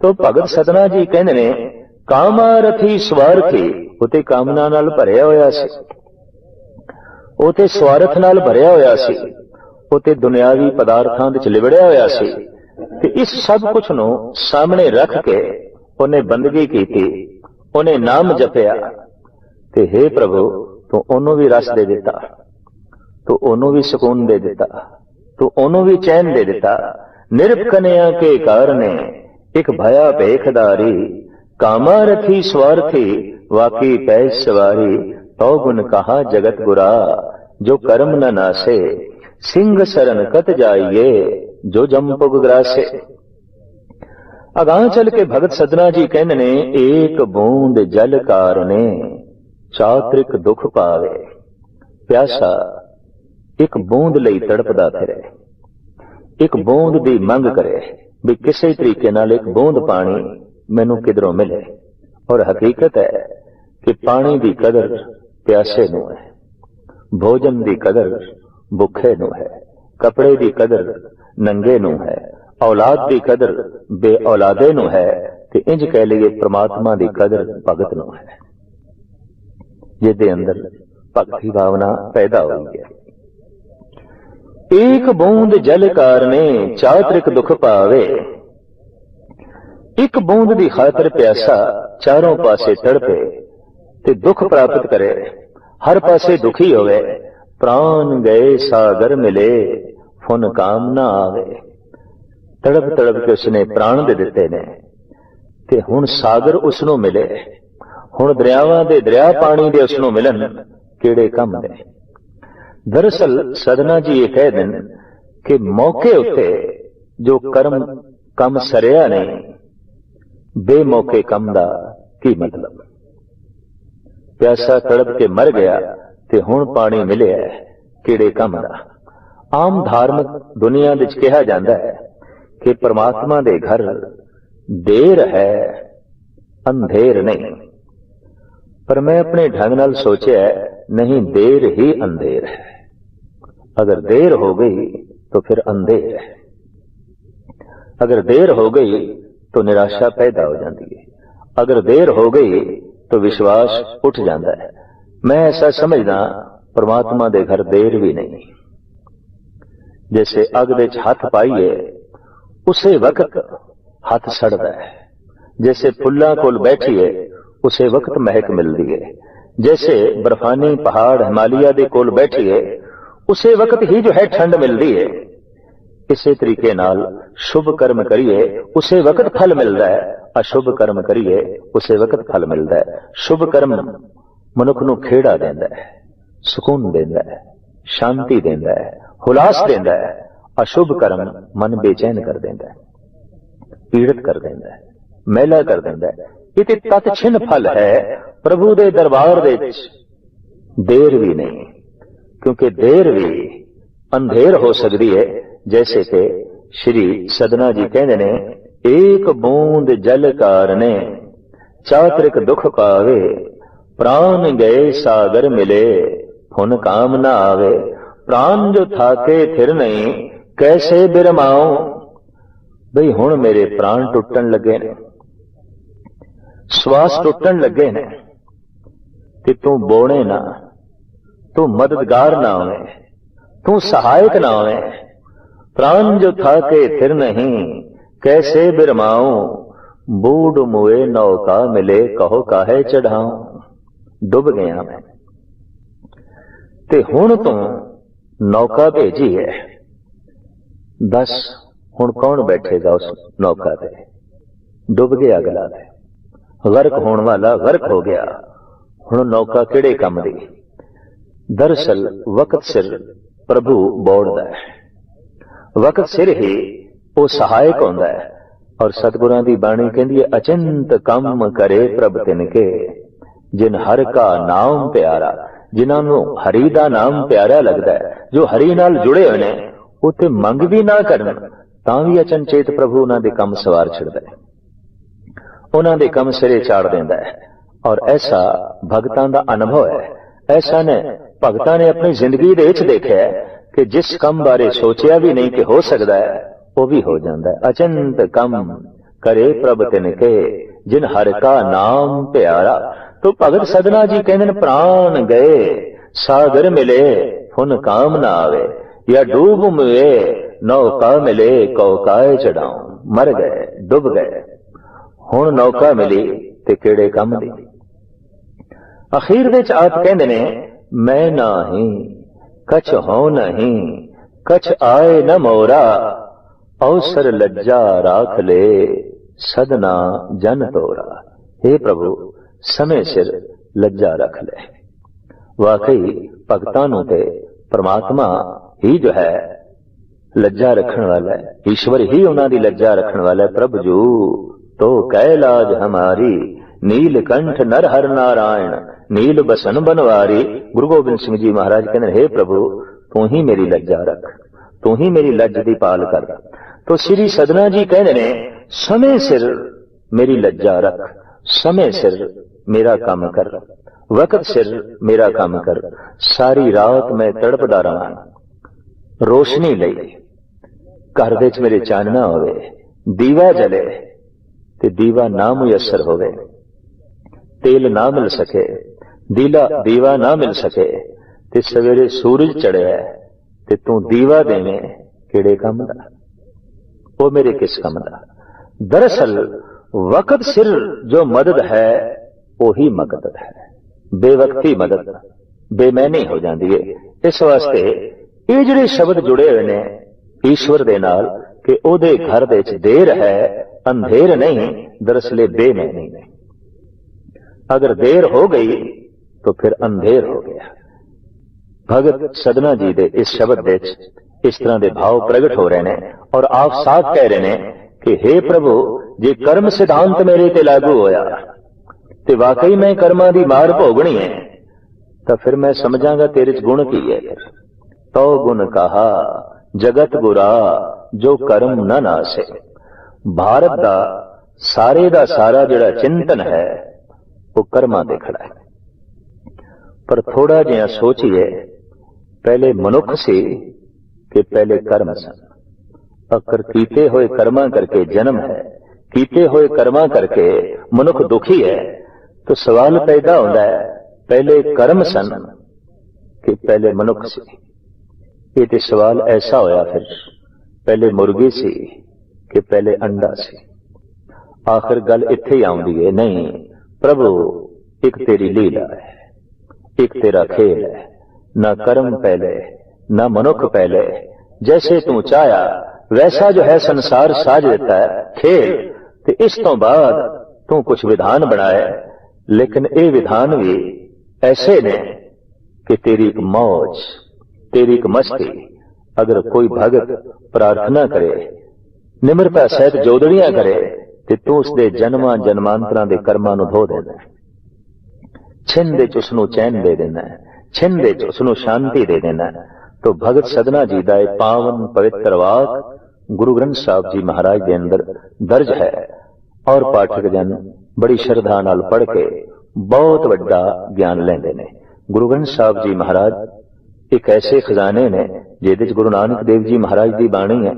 ਤੋ ਭਗਤ ਸਤਨਾ ਜੀ ਕਹਿੰਦੇ ਨੇ ਕਾਮਾਰਥੀ ਸਵਾਰਥੀ ਉਤੇ ਕਾਮਨਾ ਨਾਲ ਭਰਿਆ ਹੋਇਆ ਸੀ। ਉਤੇ ਸਵਾਰਥ ਨਾਲ ਭਰਿਆ ਹੋਇਆ ਸੀ। ਉਤੇ ਦੁਨਿਆਵੀ ਪਦਾਰਥਾਂ ਵਿੱਚ ਲਿਵੜਿਆ ਹੋਇਆ ਸੀ। ਤੇ ਇਸ ਸਭ ਕੁਝ ਨੂੰ ਸਾਹਮਣੇ ਰੱਖ ਕੇ ਉਹਨੇ ਬੰਦਗੀ ਕੀਤੀ। ਉਹਨੇ ਨਾਮ ਜਪਿਆ। ਤੇ हे ਪ੍ਰਭੂ ਤੂੰ ਉਹਨੂੰ ਵੀ ਰਸ ਦੇ ਦਿੱਤਾ। ਤੂੰ ਉਹਨੂੰ ਵੀ ਸਕੂਨ ਦੇ ਦਿੱਤਾ। ਤੂੰ ਉਹਨੂੰ ਵੀ ਚੈਨ ਦੇ ਦਿੱਤਾ। ਨਿਰਪਕਨਿਆ ਕੇ ਕਾਰਨੇ ਇੱਕ ਭਇਆ ਭੇਖਦਾਰੀ ਕਾਮਾ ਰਥੀ ਸਵਾਰਥੀ ਵਾਕੀ ਪੈ ਸਵਾਰੀ ਤਉ ਗੁਣ ਕਹਾ ਜਗਤ ਗੁਰਾ ਜੋ ਕਰਮ ਨ ਨਾਸੇ ਸਿੰਘ ਸਰਨ ਕਤ ਜਾਈਏ ਜੋ ਜੰਪੁਗ ਗਰਾਸੇ ਅਗਾਹ ਚਲ ਕੇ ਭਗਤ ਸਦਨਾ ਜੀ ਕਹਿੰਦੇ ਨੇ ਏਕ ਬੂੰਦ ਜਲ ਕਾਰਨੇ ਚਾਤ੍ਰਿਕ ਦੁਖ ਪਾਵੇ ਪਿਆਸਾ ਇੱਕ ਬੂੰਦ ਲਈ ਤੜਪਦਾ ਫਿਰੇ ਇੱਕ ਬੂੰਦ ਦੀ ਮੰਗ ਕਰੇ ਵੀ ਕਿਸੇ ਤਰੀਕੇ ਨਾਲ ਇੱਕ ਬੂੰਦ ਪਾਣੀ ਮੈਨੂੰ ਕਿਧਰੋਂ ਮਿਲੇ? ਔਰ ਹਕੀਕਤ ਹੈ ਕਿ ਪਾਣੀ ਦੀ ਕਦਰ ਪਿਆਸੇ ਨੂੰ ਹੈ, ਭੋਜਨ ਦੀ ਕਦਰ ਭੁੱਖੇ ਨੂੰ ਹੈ, ਕਪੜੇ ਦੀ ਕਦਰ ਨੰਗੇ ਨੂੰ ਹੈ, ਔਲਾਦ ਦੀ ਕਦਰ ਬੇ ਔਲਾਦੇ ਨੂੰ ਹੈ, ਤੇ ਇੰਜ ਕਹਿ ਲਈਏ ਪ੍ਰਮਾਤਮਾ ਦੀ ਕਦਰ ਭਗਤ ਨੂੰ ਹੈ। ਜਿਹਦੇ ਅੰਦਰ ਭਗਤੀ ਭਾਵਨਾ ਪੈਦਾ ਹੋਈ ਹੈ। ਇੱਕ ਬੂੰਦ ਜਲ ਕਾਰਨੇ ਚਾਤ੍ਰਿਕ ਦੁੱਖ ਪਾਵੇ ਇੱਕ ਬੂੰਦ ਦੀ ਖਾਤਰ ਪਿਆਸਾ ਚਾਰੋਂ ਪਾਸੇ ਤੜਪੇ ਤੇ ਦੁੱਖ ਪ੍ਰਾਪਤ ਕਰੇ। ਹਰ ਪਾਸੇ ਦੁਖੀ ਹੋਵੇ, ਪ੍ਰਾਨ ਗਏ ਸਾਗਰ ਮਿਲੇ, ਫੁਨ ਕਾਮ ਆਵੇ। ਤੜਪ ਤੜਪ ਕੇ ਉਸਨੇ ਪ੍ਰਾਣ ਦੇ ਦਿੱਤੇ ਨੇ ਤੇ ਹੁਣ ਸਾਗਰ ਉਸ ਨੂੰ ਮਿਲੇ। ਹੁਣ ਦਰਿਆਵਾਂ ਦੇ ਦਰਿਆ ਪਾਣੀ ਦੇ ਉਸ ਨੂੰ ਮਿਲਣ ਕਿਹੜੇ ਕੰਮ ਨੇ? ਦਰਅਸਲ ਸਦਨਾ ਜੀ ਇਹ ਕਹਿ ਦੇਣ ਕਿ ਮੌਕੇ ਉੱਤੇ ਜੋ ਕਰਮ ਕੰਮ ਸਰਿਆ ਨਹੀਂ ਬੇਮੌਕੇ ਕੰਮ ਦਾ ਕੀ ਮਤਲਬ ਪਿਆਸਾ ਤੜਪ ਕੇ ਮਰ ਗਿਆ ਤੇ ਹੁਣ ਪਾਣੀ ਮਿਲਿਆ ਕਿਹੜੇ ਕੰਮ ਦਾ ਆਮ ਧਾਰਮਿਕ ਦੁਨੀਆ ਵਿੱਚ ਕਿਹਾ ਜਾਂਦਾ ਹੈ ਕਿ ਪ੍ਰਮਾਤਮਾ ਦੇ ਘਰ ਦੇਰ ਹੈ ਅੰਧੇਰ ਨਹੀਂ ਪਰ ਮੈਂ ਆਪਣੇ ਢੰਗ ਨਾਲ ਸੋਚਿਆ ਨਹੀਂ ਦੇਰ ਹੀ ਅੰਧੇਰ ਹੈ अगर देर हो गई तो फिर अंधेर है अगर देर हो गई तो निराशा पैदा हो जाती है अगर देर हो गई तो विश्वास उठ जाता है मैं ऐसा समझदा परमात्मा दे घर देर भी नहीं जैसे अग विच हथ पाइए उसे वक्त हथ सड़दा है जैसे फुल्लां कोल बैठिए उसे वक्त महक मिलती है जैसे बर्फानी पहाड़ हिमालय ਦੇ ਕੋਲ ਬੈਠੀਏ ਉਸੇ ਵਕਤ ਹੀ ਜੋ ਹੈ ਠੰਡ ਮਿਲਦੀ ਹੈ ਇਸੇ ਤਰੀਕੇ ਨਾਲ ਸ਼ੁਭ ਕਰਮ ਕਰੀਏ, ਉਸੇ ਵਕਤ ਫਲ ਮਿਲਦਾ ਹੈ। ਅਸ਼ੁਭ ਕਰਮ ਕਰੀਏ, ਉਸੇ ਵਕਤ ਫਲ ਮਿਲਦਾ ਹੈ। ਸ਼ੁਭ ਕਰਮ ਮਨੁੱਖ ਨੂੰ ਖੇੜਾ ਦਿੰਦਾ ਹੈ, ਸਕੂਨ ਦਿੰਦਾ ਹੈ, ਸ਼ਾਂਤੀ ਦਿੰਦਾ ਹੈ, ਹੁਲਾਸ ਦਿੰਦਾ ਹੈ। ਅਸ਼ੁਭ ਕਰਮ ਮਨ ਬੇਚੈਨ ਕਰ ਦਿੰਦਾ ਹੈ, ਪੀੜਤ ਕਰ ਦਿੰਦਾ ਹੈ ਮਹਿਲਾ ਕਰ ਦਿੰਦਾ ਹੈ। ਇਹ ਤੇ ਤਤ ਛਿਨ ਫਲ ਹੈ, ਪ੍ਰਭੂ ਦੇ ਦਰਬਾਰ ਦੇ ਵਿੱਚ ਦੇਰ ਵੀ ਨਹੀਂ, ਕਿਉਂਕਿ ਦੇਰ ਵੀ ਅੰਧੇਰ ਹੋ ਸਕਦੀ ਹੈ। ਜੈਸੇ ਕਿ ਸ਼੍ਰੀ ਸਦਨਾ ਜੀ ਕਹਿੰਦੇ ਨੇ ਏਕ ਬੂੰਦ ਜਲ ਕਾਰਨੇ ਚਾਤਰਿਕ ਦੁਖ ਪਾਵੇ ਪ੍ਰਾਨ ਗਏ ਸਾਗਰ ਮਿਲੇ ਫੁਨ ਕਾਮ ਨਾ ਆਵੇ ਪ੍ਰਾਨ ਜੋ ਥਾਕੇ ਫਿਰ ਨਹੀਂ ਕੈਸੇ ਬਿਰਮਾਉ ਬਈ ਹੁਣ ਮੇਰੇ ਪ੍ਰਾਣ ਟੁੱਟਣ ਲੱਗੇ ਨੇ ਸਵਾਸ ਟੁੱਟਣ ਲੱਗੇ ਨੇ ਕਿ ਤੂੰ ਬੋਣੇ ਨਾ ਤੂੰ ਮਦਦਗਾਰ ਨਾ ਹੋਵੇ ਤੂੰ ਸਹਾਇਕ ਨਾ ਹੋਵੇ ਪ੍ਰਾਨ ਜੋ ਥਾ ਕੇ ਫਿਰ ਨਹੀਂ, ਕੈਸੇ ਬਿਰਮਾਉ? ਬੂੜ ਮੁਏ ਨੌਕਾ ਮਿਲੇ, ਕਹੋ ਕਾਹੇ ਚੜਾਉ ਡੁੱਬ ਗਿਆ ਮੈਂ। ਤੇ ਹੁਣ ਤੂੰ ਨੌਕਾ ਭੇਜੀ ਹੈ। ਦੱਸ, ਹੁਣ ਕੌਣ ਬੈਠੇਗਾ ਉਸ ਨੌਕਾ ਤੇ? ਡੁੱਬ ਗਿਆ ਅਗਲਾ ਤੇ। ਗਰਕ ਹੋਣ ਵਾਲਾ ਗਰਕ ਹੋ ਗਿਆ। ਹੁਣ ਨੌਕਾ ਕਿਹੜੇ ਕੰਮ ਦੀ? ਦਰਸਲ ਵਕਤ ਸਿਰ ਪ੍ਰਭੂ ਬੋੜਦਾ ਹੈ। ਵਕਤ ਸਿਰ ਹੀ ਉਹ ਸਹਾਇਕ ਹੁੰਦਾ ਹੈ ਔਰ ਸਤਿਗੁਰਾਂ ਦੀ ਬਾਣੀ ਕਹਿੰਦੀ ਹੈ, ਅਚੰਤ ਕੰਮ ਕਰੇ ਪ੍ਰਭ ਤਿਨ ਕੇ, ਜਿਨ ਹਰ ਕਾ ਨਾਮ ਪਿਆਰਾ, ਜਿਨ੍ਹਾਂ ਨੂੰ ਹਰੀ ਦਾ ਨਾਮ ਪਿਆਰਾ ਲੱਗਦਾ ਹੈ, ਜੋ ਹਰੀ ਨਾਲ ਜੁੜੇ ਹੋਏ ਨੇ ਉਹ ਤੇ ਮੰਗ ਵੀ ਨਾ ਕਰਨ, ਤਾਂ ਵੀ ਅਚਨਚੇਤ ਪ੍ਰਭੂ ਉਹਨਾਂ ਦੇ ਕੰਮ ਸਵਾਰ ਛੱਡਦਾ ਹੈ। ਉਹਨਾਂ ਦੇ ਕੰਮ ਸਿਰੇ ਚਾੜ ਦਿੰਦਾ ਹੈ ਔਰ ਐਸਾ ਭਗਤਾਂ ਦਾ ਅਨੁਭਵ ਹੈ। ਐਸਾ ਨੇ ਭਗਤਾਂ ਨੇ ਆਪਣੀ ਜ਼ਿੰਦਗੀ ਦੇ ਵਿੱਚ ਦੇਖਿਆ ਕਿ ਜਿਸ ਕੰਮ ਬਾਰੇ ਸੋਚਿਆ ਵੀ ਨਹੀਂ ਕਿ ਹੋ ਸਕਦਾ ਹੈ ਉਹ ਵੀ ਹੋ ਜਾਂਦਾ ਹੈ। ਅਚੰਤ ਕੰਮ ਕਰੇ ਪ੍ਰਭ ਤਿਨ ਕੇ ਜਿਨ ਹਰ ਕਾ ਨਾਮ ਪਿਆਰਾ ਤੋ ਭਗਤ ਸਦਨਾ ਜੀ ਕਹਿੰਦੇ ਨੇ ਪ੍ਰਾਨ ਗਏ ਸਾਗਰ ਮਿਲੇ ਹੁਨ ਕਾਮ ਨਾ ਆਵੇ ਜਾਂ ਡੂਬ ਮਵੇ ਨੌਕਾ ਮਿਲੇ ਕੌਕਾਏ ਚੜਾਉ ਮਰ ਗਏ ਡੁੱਬ ਗਏ। ਹੁਣ ਨੌਕਾ ਮਿਲੀ ਤੇ ਕਿਹੜੇ ਕੰਮ ਦੀ? ਅਖੀਰ ਵਿੱਚ ਆਪ ਕਹਿੰਦੇ ਨੇ ਮੈਂ ਨਾਹੀ ਕਛ ਹੋ ਨਹੀਂ ਕਛ ਆਏ ਨ ਮੋਰਾ ਅਵਸਰ ਲੱਜਾ ਰਾਖ ਲੈ ਸਦਨਾ ਜਨ ਤੋਰਾ हे ਪ੍ਰਭੂ ਸਮੇਂ ਸਿਰ ਲੱਜਾ ਰੱਖ ਲੈ ਵਾਕਈ ਭਗਤਾਂ ਨੂੰ ਤੇ ਪ੍ਰਮਾਤਮਾ ਹੀ ਜੋ ਹੈ ਲੱਜਾ ਰੱਖਣ ਵਾਲਾ ਹੈ ਈਸ਼ਵਰ ਹੀ ਉਹਨਾਂ ਦੀ ਲੱਜਾ ਰੱਖਣ ਵਾਲਾ ਹੈ ਪ੍ਰਭ ਜੂ ਤੋ ਕਹਿ ਲਾਜ ਹਮਾਰੀ ਨੀਲਕੰਠ ਨਰ ਹਰ ਨਾਰਾਇਣ ਨੀਲ ਬਸਨ ਬਨਵਾਰੀ ਗੁਰੂ ਗੋਬਿੰਦ ਸਿੰਘ ਜੀ ਮਹਾਰਾਜ ਕਹਿੰਦੇ ਨੇ हे ਪ੍ਰਭੂ ਤੂੰ ਹੀ ਮੇਰੀ ਲੱਜਾ ਰੱਖ ਤੂੰ ਹੀ ਮੇਰੀ ਲੱਜ ਦੀ ਪਾਲ ਕਰ ਤੋ ਸ੍ਰੀ ਸਦਨਾ ਜੀ ਕਹਿੰਦੇ ਨੇ ਸਮੇਂ ਸਿਰ ਮੇਰੀ ਲੱਜਾ ਰੱਖ ਸਮੇਂ ਸਿਰ ਮੇਰਾ ਕੰਮ ਕਰ ਵਕਤ ਸਿਰ ਮੇਰਾ ਕੰਮ ਕਰ ਸਾਰੀ ਰਾਤ ਮੈਂ ਤੜਪਦਾ ਰਹਾਂ ਰੋਸ਼ਨੀ ਲਈ ਘਰ ਵਿੱਚ ਮੇਰੇ ਚਾਨਣਾ ਹੋਵੇ ਦੀਵਾ ਜਲੇ ਤੇ ਦੀਵਾ ਨਾ ਮੁਯਸਰ ਹੋਵੇ ਤੇਲ ਨਾ ਮਿਲ ਸਕੇ ਦੀਲਾ ਦੀਵਾ ਨਾ ਮਿਲ ਸਕੇ ਤੇ ਸਵੇਰੇ ਸੂਰਜ ਚੜਿਆ ਤੇ ਤੂੰ ਦੀਵਾ ਦੇਵੇਂ ਕਿਹੜੇ ਕੰਮ ਦਾ? ਉਹ ਮੇਰੇ ਕਿਸ ਕੰਮ ਦਾ? ਦਰਅਸਲ ਵਕਤ ਸਿਰ ਜੋ ਮਦਦ ਹੈ, ਉਹੀ ਮਦਦ ਹੈ। ਬੇਵਕਤੀ ਮਦਦ, ਬੇਮੈਨੀ ਹੋ ਜਾਂਦੀ ਹੈ ਇਸ ਵਾਸਤੇ ਇਹ ਜਿਹੜੇ ਸ਼ਬਦ ਜੁੜੇ ਹੋਏ ਨੇ ਈਸ਼ਵਰ ਦੇ ਨਾਲ ਕਿ ਉਹਦੇ ਘਰ ਦੇ ਵਿੱਚ ਦੇਰ ਹੈ, ਅੰਧੇਰ ਨਹੀਂ, ਦਰਅਸਲ ਬੇਮੈਨੀ ਨੇ। ਅਗਰ ਦੇਰ ਹੋ ਗਈ ਤਾਂ ਫਿਰ ਅੰਧੇਰ ਹੋ ਗਿਆ ਭਗਤ ਸਦਨਾ ਜੀ ਦੇ ਇਸ ਸ਼ਬਦ ਵਿੱਚ ਇਸ ਤਰ੍ਹਾਂ ਦੇ ਭਾਵ ਪ੍ਰਗਟ ਹੋ ਰਹੇ ਨੇ ਔਰ ਆਪ ਸਾਫ਼ ਕਹਿ ਰਹੇ ਨੇ ਕਿ हे ਪ੍ਰਭੂ ਜੇ ਕਰਮ ਸਿਧਾਂਤ ਮੇਰੇ ਤੇ ਲਾਗੂ ਹੋਇਆ ਤੇ ਵਾਕਈ ਮੈਂ ਕਰਮਾਂ ਦੀ ਮਾਰ ਭੋਗਣੀ ਹੈ ਤਾਂ ਫਿਰ ਮੈਂ ਸਮਝਾਂਗਾ ਤੇਰੇ ਚ ਗੁਣ ਕੀ ਹੈ ਤੋ ਗੁਣ ਕਹਾ ਜਗਤ ਗੁਰਾ ਜੋ ਕਰਮ ਨਾ ਨਾਸੇ ਭਾਰਤ ਦਾ ਸਾਰੇ ਦਾ ਸਾਰਾ ਜਿਹੜਾ ਚਿੰਤਨ ਹੈ ਉਹ ਕਰਮਾਂ ਦੇ ਖੜਾ ਹੈ ਪਰ ਥੋੜਾ ਜਿਹਾ ਸੋਚੀਏ, ਪਹਿਲੇ ਮਨੁੱਖ ਸੀ ਕਿ ਪਹਿਲੇ ਕਰਮ ਸਨ। ਅਕਰ ਕੀਤੇ ਹੋਏ ਕਰਮਾਂ ਕਰਕੇ ਜਨਮ ਹੈ, ਕੀਤੇ ਹੋਏ ਕਰਮਾਂ ਕਰਕੇ ਮਨੁੱਖ ਦੁਖੀ ਹੈ, ਤਾਂ ਸਵਾਲ ਪੈਦਾ ਹੁੰਦਾ ਹੈ, ਪਹਿਲੇ ਕਰਮ ਸਨ ਕਿ ਪਹਿਲੇ ਮਨੁੱਖ ਸੀ। ਇਹ ਤੇ ਸਵਾਲ ਐਸਾ ਹੋਇਆ ਫਿਰ, ਪਹਿਲੇ ਮੁਰਗੀ ਸੀ ਕਿ ਪਹਿਲੇ ਅੰਡਾ ਸੀ। ਆਖਰ ਗੱਲ ਇੱਥੇ ਹੀ ਆਉਂਦੀ ਹੈ, ਨਹੀਂ, ਪ੍ਰਭੂ, ਇੱਕ ਤੇਰੀ ਲੀਲਾ ਹੈ। ਇੱਕ ਤੇਰਾ ਖੇਲ ਹੈ ਨਾ ਕਰਮ ਪਹਿਲੇ, ਨਾ ਮਨੁੱਖ ਪਹਿਲੇ। ਜੈਸੇ ਤੂੰ ਚਾਹਿਆ, ਵੈਸਾ ਜੋ ਹੈ ਸੰਸਾਰ ਸਾਜ ਦਿੱਤਾ ਹੈ। ਖੇਲ, ਤੇ ਇਸ ਤੋਂ ਬਾਅਦ ਤੂੰ ਕੁਝ ਵਿਧਾਨ ਬਣਾਇਆ ਲੇਕਿਨ ਇਹ ਵਿਧਾਨ ਵੀ ਐਸੇ ਨੇ ਕਿ ਤੇਰੀ ਇੱਕ ਮौज ਤੇਰੀ ਇੱਕ ਮਸਤੀ, ਅਗਰ ਕੋਈ ਭਗਤ ਪ੍ਰਾਰਥਨਾ ਕਰੇ, ਨਿਮਰਤਾ ਸਹਿਤ ਜੋਦੜੀਆਂ ਕਰੇ, ਤੇ ਤੂੰ ਉਸ ਦੇ ਜਨਮਾਂ ਜਨਮਾਂਤਰਾਂ ਦੇ ਕਰਮਾਂ ਨੂੰ ਧੋ ਦੇਣਾ ਛਿੰਨ ਵਿੱਚ ਚ ਉਸ ਨੂੰ ਚੈਨ ਦੇ ਦੇਣਾ ਛਿੰਨ ਦੇ ਚ ਉਸ ਨੂੰ ਸ਼ਾਂਤੀ ਦੇ ਦੇਣਾ ਤੋ ਭਗਤ ਸਦਨਾ ਜੀ ਦਾ ਇਹ ਪਾਵਨ ਪਵਿੱਤਰ ਵਾਕ ਗੁਰੂ ਗ੍ਰੰਥ ਸਾਹਿਬ ਜੀ ਮਹਾਰਾਜ ਦੇ ਅੰਦਰ ਦਰਜ ਹੈ। ਔਰ ਪਾਠਕ ਜਨ ਬੜੀ ਸ਼ਰਧਾ ਨਾਲ ਪੜ੍ਹ ਕੇ ਬਹੁਤ ਵੱਡਾ ਗਿਆਨ ਲੈਂਦੇ ਨੇ। ਗੁਰੂ ਗ੍ਰੰਥ ਸਾਹਿਬ ਜੀ ਮਹਾਰਾਜ ਇੱਕ ਐਸੇ ਖਜ਼ਾਨੇ ਨੇ ਜਿਹਦੇ ਵਿੱਚ ਗੁਰੂ ਨਾਨਕ ਦੇਵ ਜੀ ਮਹਾਰਾਜ ਦੀ ਬਾਣੀ ਹੈ,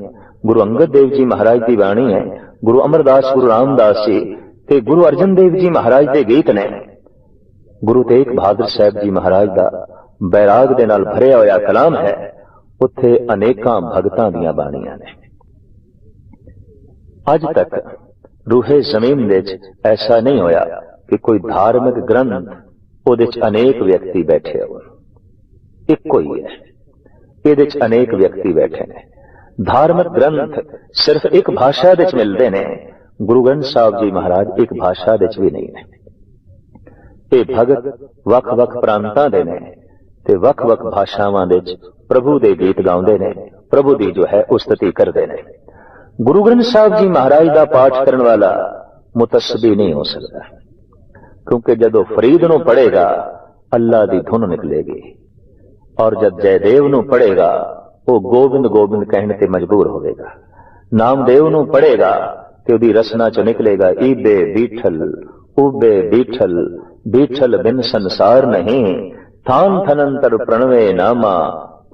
ਗੁਰੂ ਅੰਗਦ ਦੇਵ ਜੀ ਮਹਾਰਾਜ ਦੀ ਬਾਣੀ ਹੈ, ਗੁਰੂ ਅਮਰਦਾਸ, ਗੁਰੂ ਰਾਮਦਾਸ ਜੀ ਤੇ ਗੁਰੂ ਅਰਜਨ ਦੇਵ ਜੀ ਮਹਾਰਾਜ ਦੇ ਗੀਤ ਨੇ। ਗੁਰੂ ਤੇਗ ਬਹਾਦਰ ਸਾਹਿਬ ਜੀ ਮਹਾਰਾਜ ਦਾ ਬੈਰਾਗ ਦੇ ਨਾਲ ਭਰਿਆ ਹੋਇਆ ਕਲਾਮ ਹੈ, ਉੱਥੇ ਅਨੇਕਾਂ ਭਗਤਾਂ ਦੀਆਂ ਬਾਣੀਆਂ ਨੇ। ਅੱਜ ਤੱਕ ਰੂਹੇ ਜ਼ਮੀਨ ਵਿੱਚ ਐਸਾ ਨਹੀਂ ਹੋਇਆ ਕਿ ਕੋਈ ਧਾਰਮਿਕ ਗ੍ਰੰਥ ਉਹਦੇ ਚ ਅਨੇਕ ਵਿਅਕਤੀ ਬੈਠੇ ਹੋਣ। ਇੱਕੋ ਹੀ ਹੈ। ਇਹਦੇ ਚ ਅਨੇਕ ਵਿਅਕਤੀ ਬੈਠੇ ਨੇ। ਧਾਰਮਿਕ ਗ੍ਰੰਥ ਸਿਰਫ ਇੱਕ ਭਾਸ਼ਾ ਵਿੱਚ ਮਿਲਦੇ ਨੇ। ਗੁਰੂ ਗ੍ਰੰਥ ਸਾਹਿਬ ਜੀ ਮਹਾਰਾਜ ਇੱਕ ਭਾਸ਼ਾ ਵਿੱਚ ਵੀ ਨਹੀਂ ਨੇ। ਇਹ ਭਗਤ ਵੱਖ-ਵੱਖ ਪ੍ਰਾਂਤਾਂ ਦੇ ਨੇ ਤੇ ਵੱਖ-ਵੱਖ ਭਾਸ਼ਾਵਾਂ ਵਿੱਚ ਪ੍ਰਭੂ ਦੇ ਗੀਤ ਗਾਉਂਦੇ ਨੇ, ਪ੍ਰਭੂ ਦੀ ਜੋ ਹੈ ਉਸਤਤੀ ਕਰਦੇ ਨੇ। ਗੁਰੂ ਗ੍ਰੰਥ ਸਾਹਿਬ ਜੀ ਮਹਾਰਾਜ ਦਾ ਪਾਠ ਕਰਨ ਵਾਲਾ ਮੁਤਸਬੀ ਨਹੀਂ ਹੋ ਸਕਦਾ, ਕਿਉਂਕਿ ਜਦੋਂ ਫਰੀਦ ਨੂੰ ਪੜੇਗਾ ਅੱਲਾ ਦੀ ਧੁਨ ਨਿਕਲੇਗੀ ਔਰ ਜਦ ਜੈਦੇਵ ਨੂੰ ਪੜੇਗਾ ਉਹ ਗੋਬਿੰਦ ਗੋਬਿੰਦ ਕਹਿਣ ਤੇ ਮਜਬੂਰ ਹੋਵੇਗਾ। ਨਾਮਦੇਵ ਨੂੰ ਪੜੇਗਾ ਤੇ ਉਹਦੀ ਰਸਨਾ ਚੋਂ ਨਿਕਲੇਗਾ, ਈਬੇ ਬੀਠਲ ਉਬੇ ਬੀਠਲ ਬੀਠਲ ਬਿਨ ਸੰਸਾਰ ਨਹੀਂ ਥਾਨ ਥਨੰਤਰ ਪ੍ਰਣਵੇ ਨਾਮਾ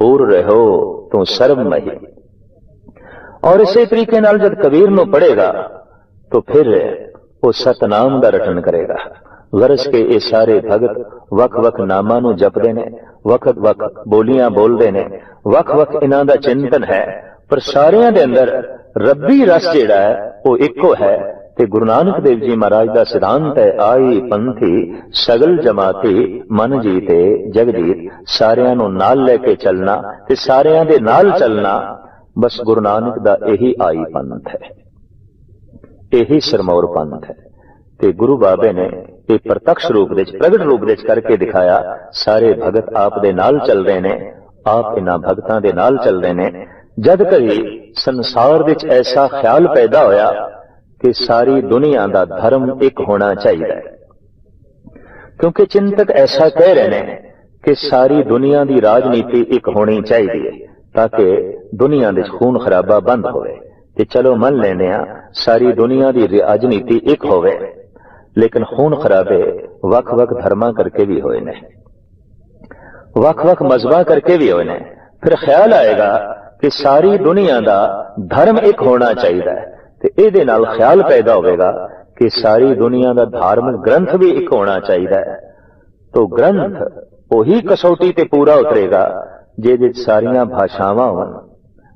ਪੂਰ ਰਹੋ ਤੂੰ ਸਰਬ ਮਹੀ ਔਰ ਇਸੇ ਤਰੀਕੇ ਨਾਲ ਜਦ ਕਬੀਰ ਨੂੰ ਪੜੇਗਾ तो फिर ਉਹ ਸਤਨਾਮ ਦਾ ਰਟਨ ਕਰੇਗਾ ਗਰਜ ਕੇ ਇਹ ਸਾਰੇ ਭਗਤ ਵਕ-ਵਕ ਨਾਮਾਂ ਨੂੰ ਜਪਦੇ ਨੇ ਵਕਤ-ਵਕ ਬੋਲੀਆਂ ਬੋਲਦੇ ਨੇ ਵਕ-ਵਕ ਇਹਨਾਂ ਦਾ ਚਿੰਤਨ ਹੈ ਪਰ ਸਾਰਿਆਂ ਦੇ ਅੰਦਰ ਰੱਬੀ ਰਸ ਜਿਹੜਾ ਹੈ ਉਹ ਇੱਕੋ ਹੈ ਤੇ ਗੁਰੂ ਨਾਨਕ ਦੇਵ ਜੀ ਮਹਾਰਾਜ ਦਾ ਸਿਧਾਂਤ ਹੈ ਆਈ ਪੰਥੀ ਸਗਲ ਜਮਾਤੀ ਮਨ ਜੀਤੇ ਜਗਜੀਤ ਸਾਰਿਆਂ ਨੂੰ ਨਾਲ ਲੈ ਕੇ ਚੱਲਣਾ ਤੇ ਸਾਰਿਆਂ ਦੇ ਨਾਲ ਚੱਲਣਾ। ਬਸ ਗੁਰੂ ਨਾਨਕ ਦਾ ਇਹੀ ਆਈ ਪੰਥ ਹੈ। ਇਹੀ ਸਰਮੌਰ ਪੰਥ ਹੈ। ਤੇ ਗੁਰੂ ਬਾਬੇ ਨੇ ਇਹ ਪ੍ਰਤੱਖ ਰੂਪ ਵਿੱਚ, ਪ੍ਰਗਟ ਰੂਪ ਵਿੱਚ ਕਰਕੇ ਦਿਖਾਇਆ, ਸਾਰੇ ਭਗਤ ਆਪ ਦੇ ਨਾਲ ਚੱਲ ਰਹੇ ਨੇ, ਆਪ ਇਹਨਾਂ ਭਗਤਾਂ ਦੇ ਨਾਲ ਚੱਲ ਰਹੇ ਨੇ। ਜਦ ਕਦੀ ਸੰਸਾਰ ਵਿੱਚ ਐਸਾ ਖਿਆਲ ਪੈਦਾ ਹੋਇਆ ਕਿ ਸਾਰੀ ਦੁਨੀਆ ਦਾ ਧਰਮ ਇੱਕ ਹੋਣਾ ਚਾਹੀਦਾ ਹੈ। ਕਿਉਂਕਿ ਚਿੰਤਕ ਐਸਾ ਕਹਿ ਰਹੇ ਨੇ ਕਿ ਸਾਰੀ ਦੁਨੀਆ ਦੀ ਰਾਜਨੀਤੀ ਇੱਕ ਹੋਣੀ ਚਾਹੀਦੀ ਹੈ ਤਾਂ ਕਿ ਦੁਨੀਆ ਦੇ ਖੂਨ ਖਰਾਬਾ ਬੰਦ ਹੋਵੇ ਤੇ ਚਲੋ ਮੰਨ ਲੈਨੇ ਆ ਸਾਰੀ ਦੁਨੀਆ ਦੀ ਰਾਜਨੀਤੀ ਇੱਕ ਹੋਵੇ, ਲੇਕਿਨ ਖੂਨ ਖਰਾਬੇ ਵੱਖ-ਵੱਖ ਧਰਮਾਂ ਕਰਕੇ ਵੀ ਹੋਏ ਨੇ। ਵੱਖ-ਵੱਖ ਮਜ਼ਹਬਾਂ ਕਰਕੇ ਵੀ ਹੋਏ ਨੇ। ਫਿਰ ਖਿਆਲ ਆਏਗਾ ਕਿ ਸਾਰੀ ਦੁਨੀਆ ਦਾ ਧਰਮ ਇੱਕ ਹੋਣਾ ਚਾਹੀਦਾ ਹੈ। ਤੇ ਇਹਦੇ ਨਾਲ ਖਿਆਲ ਪੈਦਾ ਹੋਵੇਗਾ ਕਿ ਸਾਰੀ ਦੁਨੀਆ ਦਾ ਧਾਰਮਿਕ ਗ੍ਰੰਥ ਵੀ ਇੱਕ ਹੋਣਾ ਚਾਹੀਦਾ ਹੈ। ਤੋਂ ਗ੍ਰੰਥ ਉਹੀ ਕਸੌਟੀ ਤੇ ਪੂਰਾ ਉਤਰੇਗਾ, ਜਿਹਦੇ ਵਿੱਚ ਸਾਰੀਆਂ ਭਾਸ਼ਾਵਾਂ ਹੋਣ,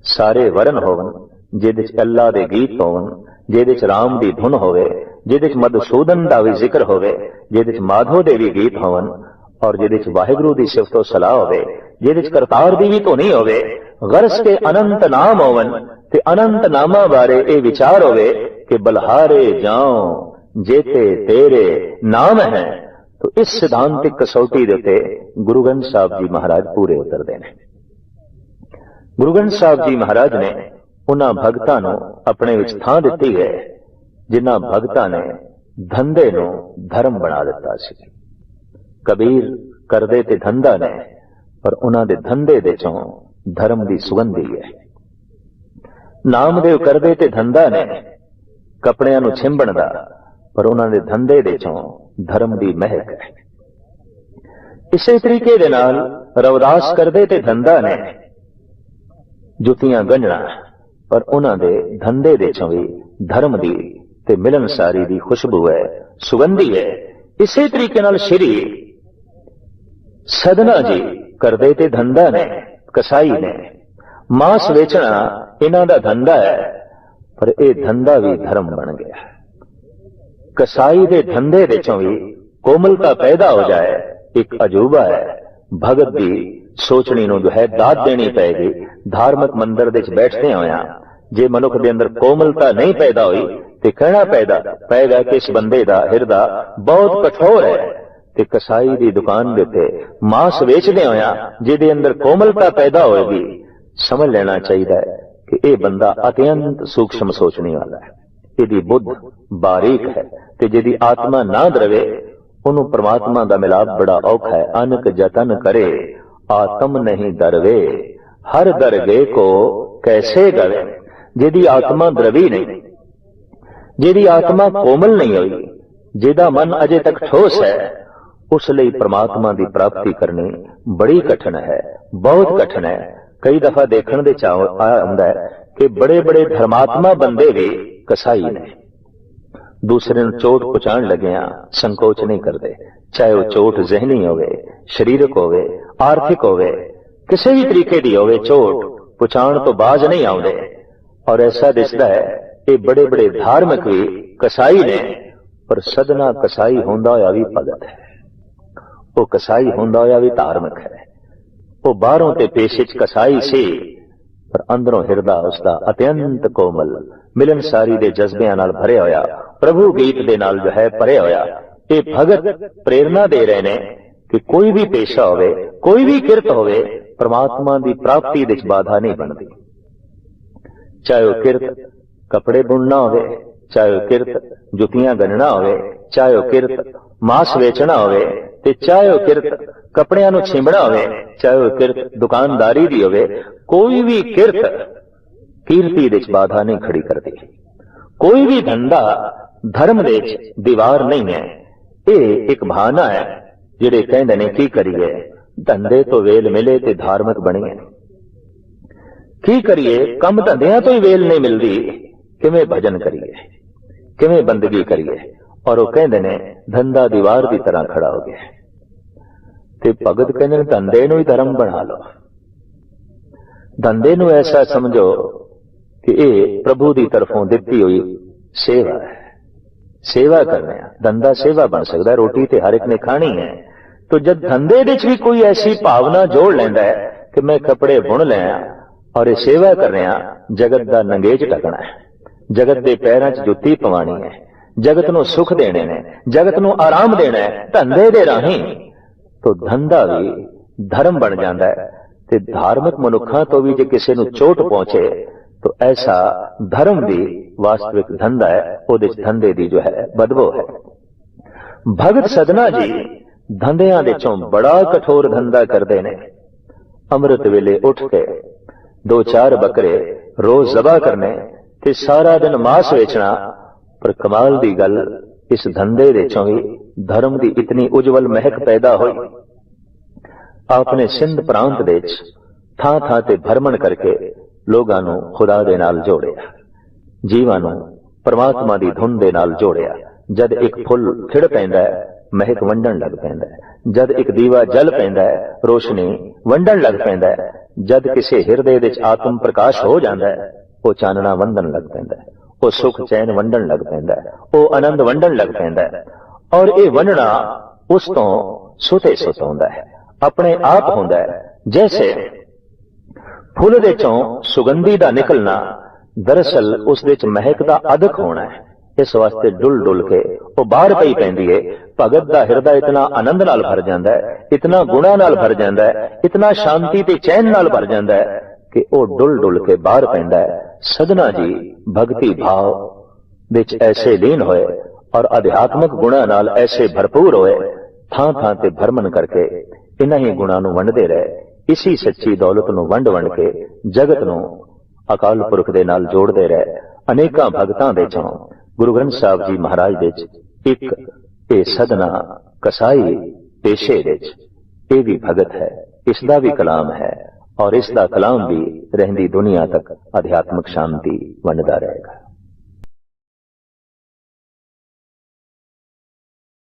ਸਾਰੇ ਵਰਨ ਹੋਣ, ਜਿਹਦੇ ਵਿੱਚ ਅੱਲਾ ਦੇ ਗੀਤ ਹੋਣ, ਜਿਹਦੇ ਵਿੱਚ ਰਾਮ ਦੀ ਧੁਨ ਹੋਵੇ, ਜਿਹਦੇ ਵਿੱਚ ਮਧੂਸੂਦਨ ਦਾ ਵੀ ਜ਼ਿਕਰ ਹੋਵੇ, ਜਿਹਦੇ ਵਿੱਚ ਮਾਧੋ ਦੇ ਵੀ ਗੀਤ ਹੋਣ, ਔਰ ਜਿਹਦੇ ਵਿੱਚ ਵਾਹਿਗੁਰੂ ਦੀ ਸਿਫਤੋ ਸਲਾਹ ਹੋਵੇ ਜਿਹਦੇ ਵਿੱਚ ਕਰਤਾਰ ਦੀ ਵੀ ਧੁਨੀ ਹੋਵੇ, ਗਰਸ ਤੇ ਅਨੰਤ ਨਾਮ ਹੋਵਨ, ਤੇ ਅਨੰਤ ਨਾਮਾਂ ਬਾਰੇ ਇਹ ਵਿਚਾਰ ਹੋਵੇ ਕਿ ਬਲਹਾਰੇ ਜਾਉ, ਜੇਤੇ ਤੇਰੇ ਨਾਮ ਹੈ। ਤੋ ਇਸ ਸਿਧਾਂਤਿਕ ਕਸੌਟੀ ਦੇ ਉੱਤੇ ਗੁਰੂ ਗ੍ਰੰਥ ਸਾਹਿਬ ਜੀ ਮਹਾਰਾਜ ਪੂਰੇ ਉਤਰਦੇ ਨੇ। ਗੁਰੂ ਗ੍ਰੰਥ ਸਾਹਿਬ ਜੀ ਮਹਾਰਾਜ ਨੇ ਉਹਨਾਂ ਭਗਤਾਂ ਨੂੰ ਆਪਣੇ ਵਿੱਚ ਥਾਂ ਦਿੱਤੀ ਹੈ, ਜਿਨ੍ਹਾਂ ਭਗਤਾਂ ਨੇ ਧੰਦੇ ਨੂੰ ਧਰਮ ਬਣਾ ਦਿੱਤਾ ਸੀ। ਕਬੀਰ ਕਰਦੇ ਤੇ ਧੰਦਾ ਨੇ ਪਰ ਉਹਨਾਂ ਦੇ ਧੰਦੇ ਦੇ ਚੋਂ ਧਰਮ ਦੀ ਸੁਗੰਧੀ ਹੈ। ਨਾਮਦੇਵ ਕਰਦੇ ਤੇ ਧੰਦਾ ਨੇ ਕੱਪੜਿਆਂ ਨੂੰ ਛਿੰਬਣ ਦਾ ਪਰ ਉਹਨਾਂ ਦੇ ਧੰਦੇ ਦੇ ਚੋਂ ਧਰਮ ਦੀ ਮਹਿਕ ਹੈ। ਇਸੇ ਤਰੀਕੇ ਦੇ ਨਾਲ ਰਵਦਾਸ ਕਰਦੇ ਤੇ ਧੰਦਾ ਨੇ ਜੁੱਤੀਆਂ ਗੰਢਣਾ, ਪਰ ਉਹਨਾਂ ਦੇ ਧੰਦੇ ਦੇ ਚੋਂ ਵੀ ਧਰਮ ਦੀ ਤੇ ਮਿਲਨਸਾਰੀ ਦੀ ਖੁਸ਼ਬੂ ਹੈ, ਸੁਗੰਧੀ ਹੈ। ਇਸੇ ਤਰੀਕੇ ਨਾਲ ਸ਼੍ਰੀ ਸਦਨਾ ਜੀ ਕਰਦੇ ਤੇ ਧੰਦਾ ਨੇ, ਕਸਾਈ ਨੇ। ਮਾਸ ਵੇਚਣਾ ਇਹਨਾਂ ਦਾ ਧੰਦਾ ਹੈ, ਪਰ ਇਹ ਧੰਦਾ ਵੀ ਧਰਮ ਬਣ ਗਿਆ। ਕਸਾਈ ਦੇ ਧੰਦੇ ਦੇ ਵੀ ਕੋਮਲਤਾ ਪੈਦਾ ਹੋ ਜਾਏ, ਇੱਕ ਅਜੂਬਾ ਹੈ। ਭਗਤ ਦੀ ਸੋਚਣੀ ਨੂੰ ਜੋ ਹੈ, ਦਾਤ ਦੇਣੀ ਪਏਗੀ। ਧਾਰਮਿਕ ਮੰਦਰ ਦੇ ਵਿੱਚ ਬੈਠਦੇ ਹੋਇਆ, ਜੇ ਮਨੁੱਖ ਦੇ ਅੰਦਰ ਕੋਮਲਤਾ ਨਹੀਂ ਪੈਦਾ ਹੋਈ, ਤੇ ਕਹਿਣਾ ਪੈਦਾ ਪਏਗਾ ਕਿ ਇਸ ਬੰਦੇ ਦਾ ਹਿਰਦਾ ਬਹੁਤ ਕਠੋਰ ਹੈ। ਤੇ ਕਸਾਈ ਦੀ ਦੁਕਾਨ ਦੇ ਉੱਤੇ ਮਾਸ ਵੇਚਦੇ ਹੋਇਆ ਜਿਹਦੇ ਅੰਦਰ ਕੋਮਲਤਾ ਪੈਦਾ ਹੋਏਗੀ, ਸਮਝ ਲੈਣਾ ਚਾਹੀਦਾ ਹੈ ਕਿ ਇਹ ਬੰਦਾ ਅਤਿਅੰਤ ਸੂਖਸ਼ਮ ਸੋਚਣੀ ਵਾਲਾ ਹੈ। ਇਹਦੀ ਬੁੱਧ ਬਾਰੀਕ ਹੈ ਤੇ ਜਿਹਦੀ ਆਤਮਾ ਨਾ ਦਰਵੇ ਉਹਨੂੰ ਪ੍ਰਮਾਤਮਾ ਦਾ ਮਿਲਾਪ ਬੜਾ ਔਖਾ ਹੈ। ਅਨਕ ਜਤਨ ਕਰੇ, ਆਤਮ ਨਹੀਂ ਦਰਵੇ। ਹਰ ਦਰਗੇ ਕੋ ਕੈਸੇ ਗਵੇ, ਜਿਹਦੀ ਆਤਮਾ ਦਰਵੀ ਨਹੀਂ, ਜਿਹਦੀ ਆਤਮਾ ਕੋਮਲ ਨਹੀਂ ਹੋਈ, ਜਿਹਦਾ ਮਨ ਅਜੇ ਤੱਕ ਠੋਸ ਹੈ ਉਸ ਲਈ ਪ੍ਰਮਾਤਮਾ ਦੀ ਪ੍ਰਾਪਤੀ ਕਰਨੀ ਬੜੀ ਕਠਿਨ ਹੈ, ਬਹੁਤ ਕਠਿਨ ਹੈ। ਕਈ ਦਫਾ ਦੇਖਣ ਦੇ ਚਾਹ ਆਇਆ ਹੈ ਕਿ ਬੜੇ ਬੜੇ ਧਰਮਾਤਮਾ ਬੰਦੇ ਵੀ ਕਸਾਈ ਨੇ। ਦੂਸਰੇ ਨੂੰ ਚੋਟ ਪਹੁੰਚਾਉਣ ਲੱਗਿਆਂ ਸੰਕੋਚ ਨਹੀਂ ਕਰਦੇ। ਚਾਹੇ ਉਹ ਚੋਟ ਜ਼ਿਹਨੀ ਹੋਵੇ, ਸਰੀਰਕ ਹੋਵੇ, ਆਰਥਿਕ ਹੋਵੇ, ਕਿਸੇ ਵੀ ਤਰੀਕੇ ਦੀ ਹੋਵੇ ਚੋਟ ਪਹੁੰਚਾਉਣ ਤੋਂ ਬਾਜ਼ ਨਹੀਂ ਆਉਂਦੇ। ਔਰ ਐਸਾ ਦਿਸਦਾ ਹੈ ਕਿ ਬੜੇ ਬੜੇ ਧਾਰਮਿਕ ਵੀ ਕਸਾਈ ਨੇ, ਪਰ ਸਦਨਾ ਕਸਾਈ ਹੁੰਦਾ ਹੋਇਆ ਵੀ ਭਗਤ ਹੈ। ਉਹ ਕਸਾਈ ਹੁੰਦਾ ਹੋਇਆ ਵੀ ਧਾਰਮਿਕ ਹੈ। ਉਹ ਬਾਹਰੋਂ ਤੇ ਪੇਸ਼ੇ ਚ ਕਸਾਈ ਸੀ, ਪਰ ਅੰਦਰੋਂ ਹਿਰਦਾ ਉਸਦਾ ਅਤਿਅੰਤ ਕੋਮਲ, ਮਿਲਨਸਾਰੀ ਦੇ ਜਜ਼ਬਿਆਂ ਨਾਲ ਭਰਿਆ ਹੋਇਆ, ਪ੍ਰਭੂ ਗੀਤ ਦੇ ਨਾਲ ਜੋ ਹੈ ਭਰਿਆ ਹੋਇਆ। ਇਹ ਭਗਤ ਪ੍ਰੇਰਣਾ ਦੇ ਰਹੇ ਨੇ ਕਿ ਕੋਈ ਵੀ ਪੇਸ਼ਾ ਹੋਵੇ, ਕੋਈ ਵੀ ਕਿਰਤ ਹੋਵੇ, ਪਰਮਾਤਮਾ ਦੀ ਪ੍ਰਾਪਤੀ ਵਿੱਚ ਬਾਧਾ ਨਹੀਂ ਬਣਦੀ। ਚਾਹੇ ਉਹ ਕਿਰਤ, ਕੱਪੜੇ ਬੁਣਨਾ ਹੋਵੇ ਚਾਹੇ ਉਹ ਕਿਰਤ ਜੁੱਤੀਆਂ ਗੰਨਣਾ ਹੋਵੇ, ਚਾਹੇ ਉਹ ਕਿਰਤ ਮਾਸ ਵੇਚਣਾ ਹੋਵੇ ਤੇ ਚਾਹੇ ਉਹ ਕਿਰਤ ਕੱਪੜਿਆਂ ਨੂੰ ਛਿੰਬਣਾ ਹੋਵੇ, ਚਾਹੇ ਕਿਰਤ ਦੁਕਾਨਦਾਰੀ ਦੀ ਹੋਵੇ, ਕੋਈ ਵੀ ਕਿਰਤ ਕੀਰਤੀ ਵਿੱਚ ਬਾਧਾ ਨਹੀਂ ਖੜੀ ਕਰਦੀ। ਕੋਈ ਵੀ ਧੰਦਾ ਧਰਮ ਦੇ ਵਿੱਚ ਦੀਵਾਰ ਨਹੀਂ ਹੈ। ਇਹ ਇੱਕ ਬਹਾਨਾ ਹੈ, ਜਿਹੜੇ ਕਹਿੰਦੇ ਨੇ, ਕੀ ਕਰੀਏ? ਧੰਦੇ ਤੋਂ ਵੇਲ ਮਿਲੇ ਤੇ ਧਾਰਮਿਕ ਬਣੀਏ ਕੀ ਕਰੀਏ? ਕੰਮ ਧੰਦਿਆਂ ਤੋਂ ਹੀ ਵੇਲ ਨਹੀਂ ਮਿਲਦੀ। ਕਿਵੇਂ ਭਜਨ ਕਰੀਏ? ਕਿਵੇਂ ਬੰਦਗੀ ਕਰੀਏ? ਔਰ ਉਹ ਕਹਿੰਦੇ ਨੇ, ਧੰਦਾ ਦੀਵਾਰ ਦੀ ਤਰ੍ਹਾਂ ਖੜਾ ਹੋ ਗਿਆ। ਤੇ ਭਗਤ ਕਹਿੰਦੇ ਨੇ, ਧੰਦੇ ਨੂੰ ਹੀ ਧਰਮ ਬਣਾ ਲਓ। ਧੰਦੇ ਨੂੰ ਐਸਾ ਸਮਝੋ ਕਿ ਇਹ ਪ੍ਰਭੂ ਦੀ ਤਰਫੋਂ ਦਿੱਤੀ ਹੋਈ ਸੇਵਾ ਹੈ। ਸੇਵਾ ਕਰਨਾ ਹੈ ਧੰਦਾ ਸੇਵਾ ਬਣ ਸਕਦਾ ਰੋਟੀ ਤੇ ਹਰ ਇੱਕ ਨੇ ਖਾਣੀ ਹੈ। ਤੋ ਜਦ ਧੰਦੇ ਵਿੱਚ ਵੀ ਕੋਈ ਐਸੀ ਭਾਵਨਾ ਜੋੜ ਲੈਂਦਾ ਹੈ ਕਿ ਮੈਂ ਕੱਪੜੇ ਬੁਣ ਲਿਆ ਔਰ ਇਹ ਸੇਵਾ ਕਰ ਰਿਹਾ, ਜਗਤ ਦਾ ਨੰਗੇਜ ਢਕਣਾ ਹੈ। ਜਗਤ ਦੇ ਪੈਰਾਂ 'ਚ ਜੁੱਤੀ ਪਵਾਣੀ ਹੈ। ਜਗਤ ਨੂੰ ਸੁੱਖ ਦੇਣੇ ਨੇ। ਜਗਤ ਨੂੰ ਆਰਾਮ ਦੇਣਾ ਹੈ। ਧੰਦੇ ਦੇ ਰਾਹੀਂ ਤੋ ਧੰਦਾ ਵੀ ਧਰਮ ਬਣ ਜਾਂਦਾ ਹੈ। ਤੇ ਧਾਰਮਿਕ ਮਨੁੱਖਾਂ ਤੋਂ ਵੀ ਜੇ ਕਿਸੇ ਨੂੰ ਚੋਟ ਪਹੁੰਚੇ, ਤੋ ਐਸਾ ਧਰਮ ਵੀ ਵਾਸਤਵਿਕ ਧੰਦਾ ਹੈ। ਉਹਦੇ ਚ ਧੰਦੇ ਦੀ ਜੋ ਹੈ, ਬਦਬੋ ਹੈ। ਭਗਤ ਸਦਨਾ ਜੀ ਧੰਦਿਆਂ ਦੇ ਚੋਂ ਬੜਾ ਕਠੋਰ ਧੰਦਾ ਕਰਦੇ ਨੇ। ਅੰਮ੍ਰਿਤ ਵੇਲੇ ਉੱਠ ਕੇ ਦੋ ਚਾਰ ਬੱਕਰੇ ਰੋਜ਼ ਜ਼ਬਾ ਕਰਨੇ ਤੇ ਸਾਰਾ ਦਿਨ ਮਾਸ ਵੇਚਣਾ, ਪਰ ਕਮਾਲ ਦੀ ਗੱਲ, ਇਸ ਧੰਦੇ ਦੇ ਚੋਂ ਵੀ ਧਰਮ ਦੀ ਇਤਨੀ ਉਜਵਲ ਮਹਿਕ ਪੈਦਾ ਹੋਈ। ਆਪਨੇ ਸਿੰਧ ਪ੍ਰਾਂਤ ਦੇ ਵਿੱਚ ਥਾਂ ਥਾਂ ਤੇ ਭਰਮਣ ਕਰਕੇ ਲੋਕਾਂ ਨੂੰ ਖੁਦਾ ਦੇ ਨਾਲ ਜੋੜਿਆ, ਜੀਵਾਂ ਨੂੰ ਪਰਮਾਤਮਾ ਦੀ ਧੁਨ ਦੇ ਨਾਲ ਜੋੜਿਆ। ਜਦ ਇੱਕ ਫੁੱਲ ਖਿੜ ਪੈਂਦਾ ਹੈ, ਮਹਿਕ ਵੰਡਣ ਲੱਗ ਪੈਂਦਾ ਹੈ। ਜਦ ਇੱਕ ਦੀਵਾ ਜਲ ਪੈਂਦਾ ਹੈ, ਰੋਸ਼ਨੀ ਵੰਡਣ ਲੱਗ ਪੈਂਦਾ ਹੈ। ਜਦ ਕਿਸੇ ਹਿਰਦੇ ਵਿੱਚ ਆਤਮ ਪ੍ਰਕਾਸ਼ ਹੋ ਜਾਂਦਾ ਹੈ ਉਹ ਚਾਨਣਾ ਵੰਡਣ ਲੱਗ ਪੈਂਦਾ ਹੈ ਉਹ ਸੁਖ ਚੈਨ ਵੰਡਣ ਲੱਗ ਪੈਂਦਾ ਹੈ ਉਹ ਆਨੰਦ ਵੰਡਣ ਲੱਗ ਪੈਂਦਾ ਹੈ। ਔਰ ਇਹ ਵੰਡਣਾ ਉਸ ਤੋਂ ਸੁਤੇ ਸੁਤ ਹੁੰਦਾ ਹੈ। ਆਪਣੇ ਆਪ ਹੁੰਦਾ ਹੈ। ਜੈਸੇ ਫੁੱਲ ਦੇ ਚੋਂ ਸੁਗੰਧੀ ਦਾ ਨਿਕਲਣਾ ਦਰਅਸਲ ਉਸ ਦੇ ਚ ਮਹਿਕ ਦਾ ਅਧਕ ਹੋਣਾ ਹੈ। ਇਸ ਵਾਸਤੇ ਡੁੱਲ ਡੁੱਲ ਕੇ ਉਹ ਬਾਹਰ ਪਈ ਪੈਂਦੀ ਏ ਭਗਤ ਦਾ ਹਿਰਦਾ ਇਤਨਾ ਆਨੰਦ ਨਾਲ ਭਰ ਜਾਂਦਾ ਹੈ ਇਤਨਾ ਗੁਣਾ ਨਾਲ ਭਰ ਜਾਂਦਾ ਹੈ ਇਤਨਾ ਸ਼ਾਂਤੀ ਤੇ ਚੈਨ ਨਾਲ ਭਰ ਜਾਂਦਾ ਹੈ ਕਿ ਉਹ ਡੁੱਲ ਡੁੱਲ ਕੇ ਬਾਹਰ ਪੈਂਦਾ ਹੈ। ਸਦਨਾ ਜੀ, ਭਗਤੀ ਭਾਵ ਵਿੱਚ ਐਸੇ ਲੀਨ ਹੋਏ ਔਰ ਅਧਿਆਤਮਿਕ ਗੁਣਾ ਨਾਲ ਐਸੇ ਭਰਪੂਰ ਹੋਏ, ਥਾਂ ਥਾਂ ਤੇ ਭਰਮਨ ਕਰਕੇ ਇਨ੍ਹਾਂ ਹੀ ਗੁਣਾਂ ਨੂੰ ਵੰਡਦੇ ਰਹੇ, ਇਸੀ ਸੱਚੀ ਦੌਲਤ ਨੂੰ ਵੰਡ ਵੰਡ ਕੇ ਜਗਤ ਨੂੰ ਅਕਾਲ ਪੁਰਖ ਦੇ ਨਾਲ ਜੋੜਦੇ ਰਹੇ, ਅਨੇਕਾਂ ਭਗਤਾਂ ਦੇ ਚੋਂ ਗੁਰੂ ਗ੍ਰੰਥ ਸਾਹਿਬ ਜੀ ਮਹਾਰਾਜ ਵਿੱਚ ਇੱਕ ਇਹ ਸਦਨਾ ਕਸਾਈ ਪੇਸ਼ੇ ਵਿੱਚ, ਇਹ ਵੀ ਭਗਤ ਹੈ, ਇਸ ਦਾ ਵੀ ਕਲਾਮ ਹੈ। ਔਰ ਇਸ ਦਾ ਕਲਾਮ ਵੀ ਰਹਿੰਦੀ ਦੁਨੀਆ ਤੱਕ ਅਧਿਆਤਮਿਕ ਸ਼ਾਂਤੀ ਵੰਡਦਾ ਰਹੇਗਾ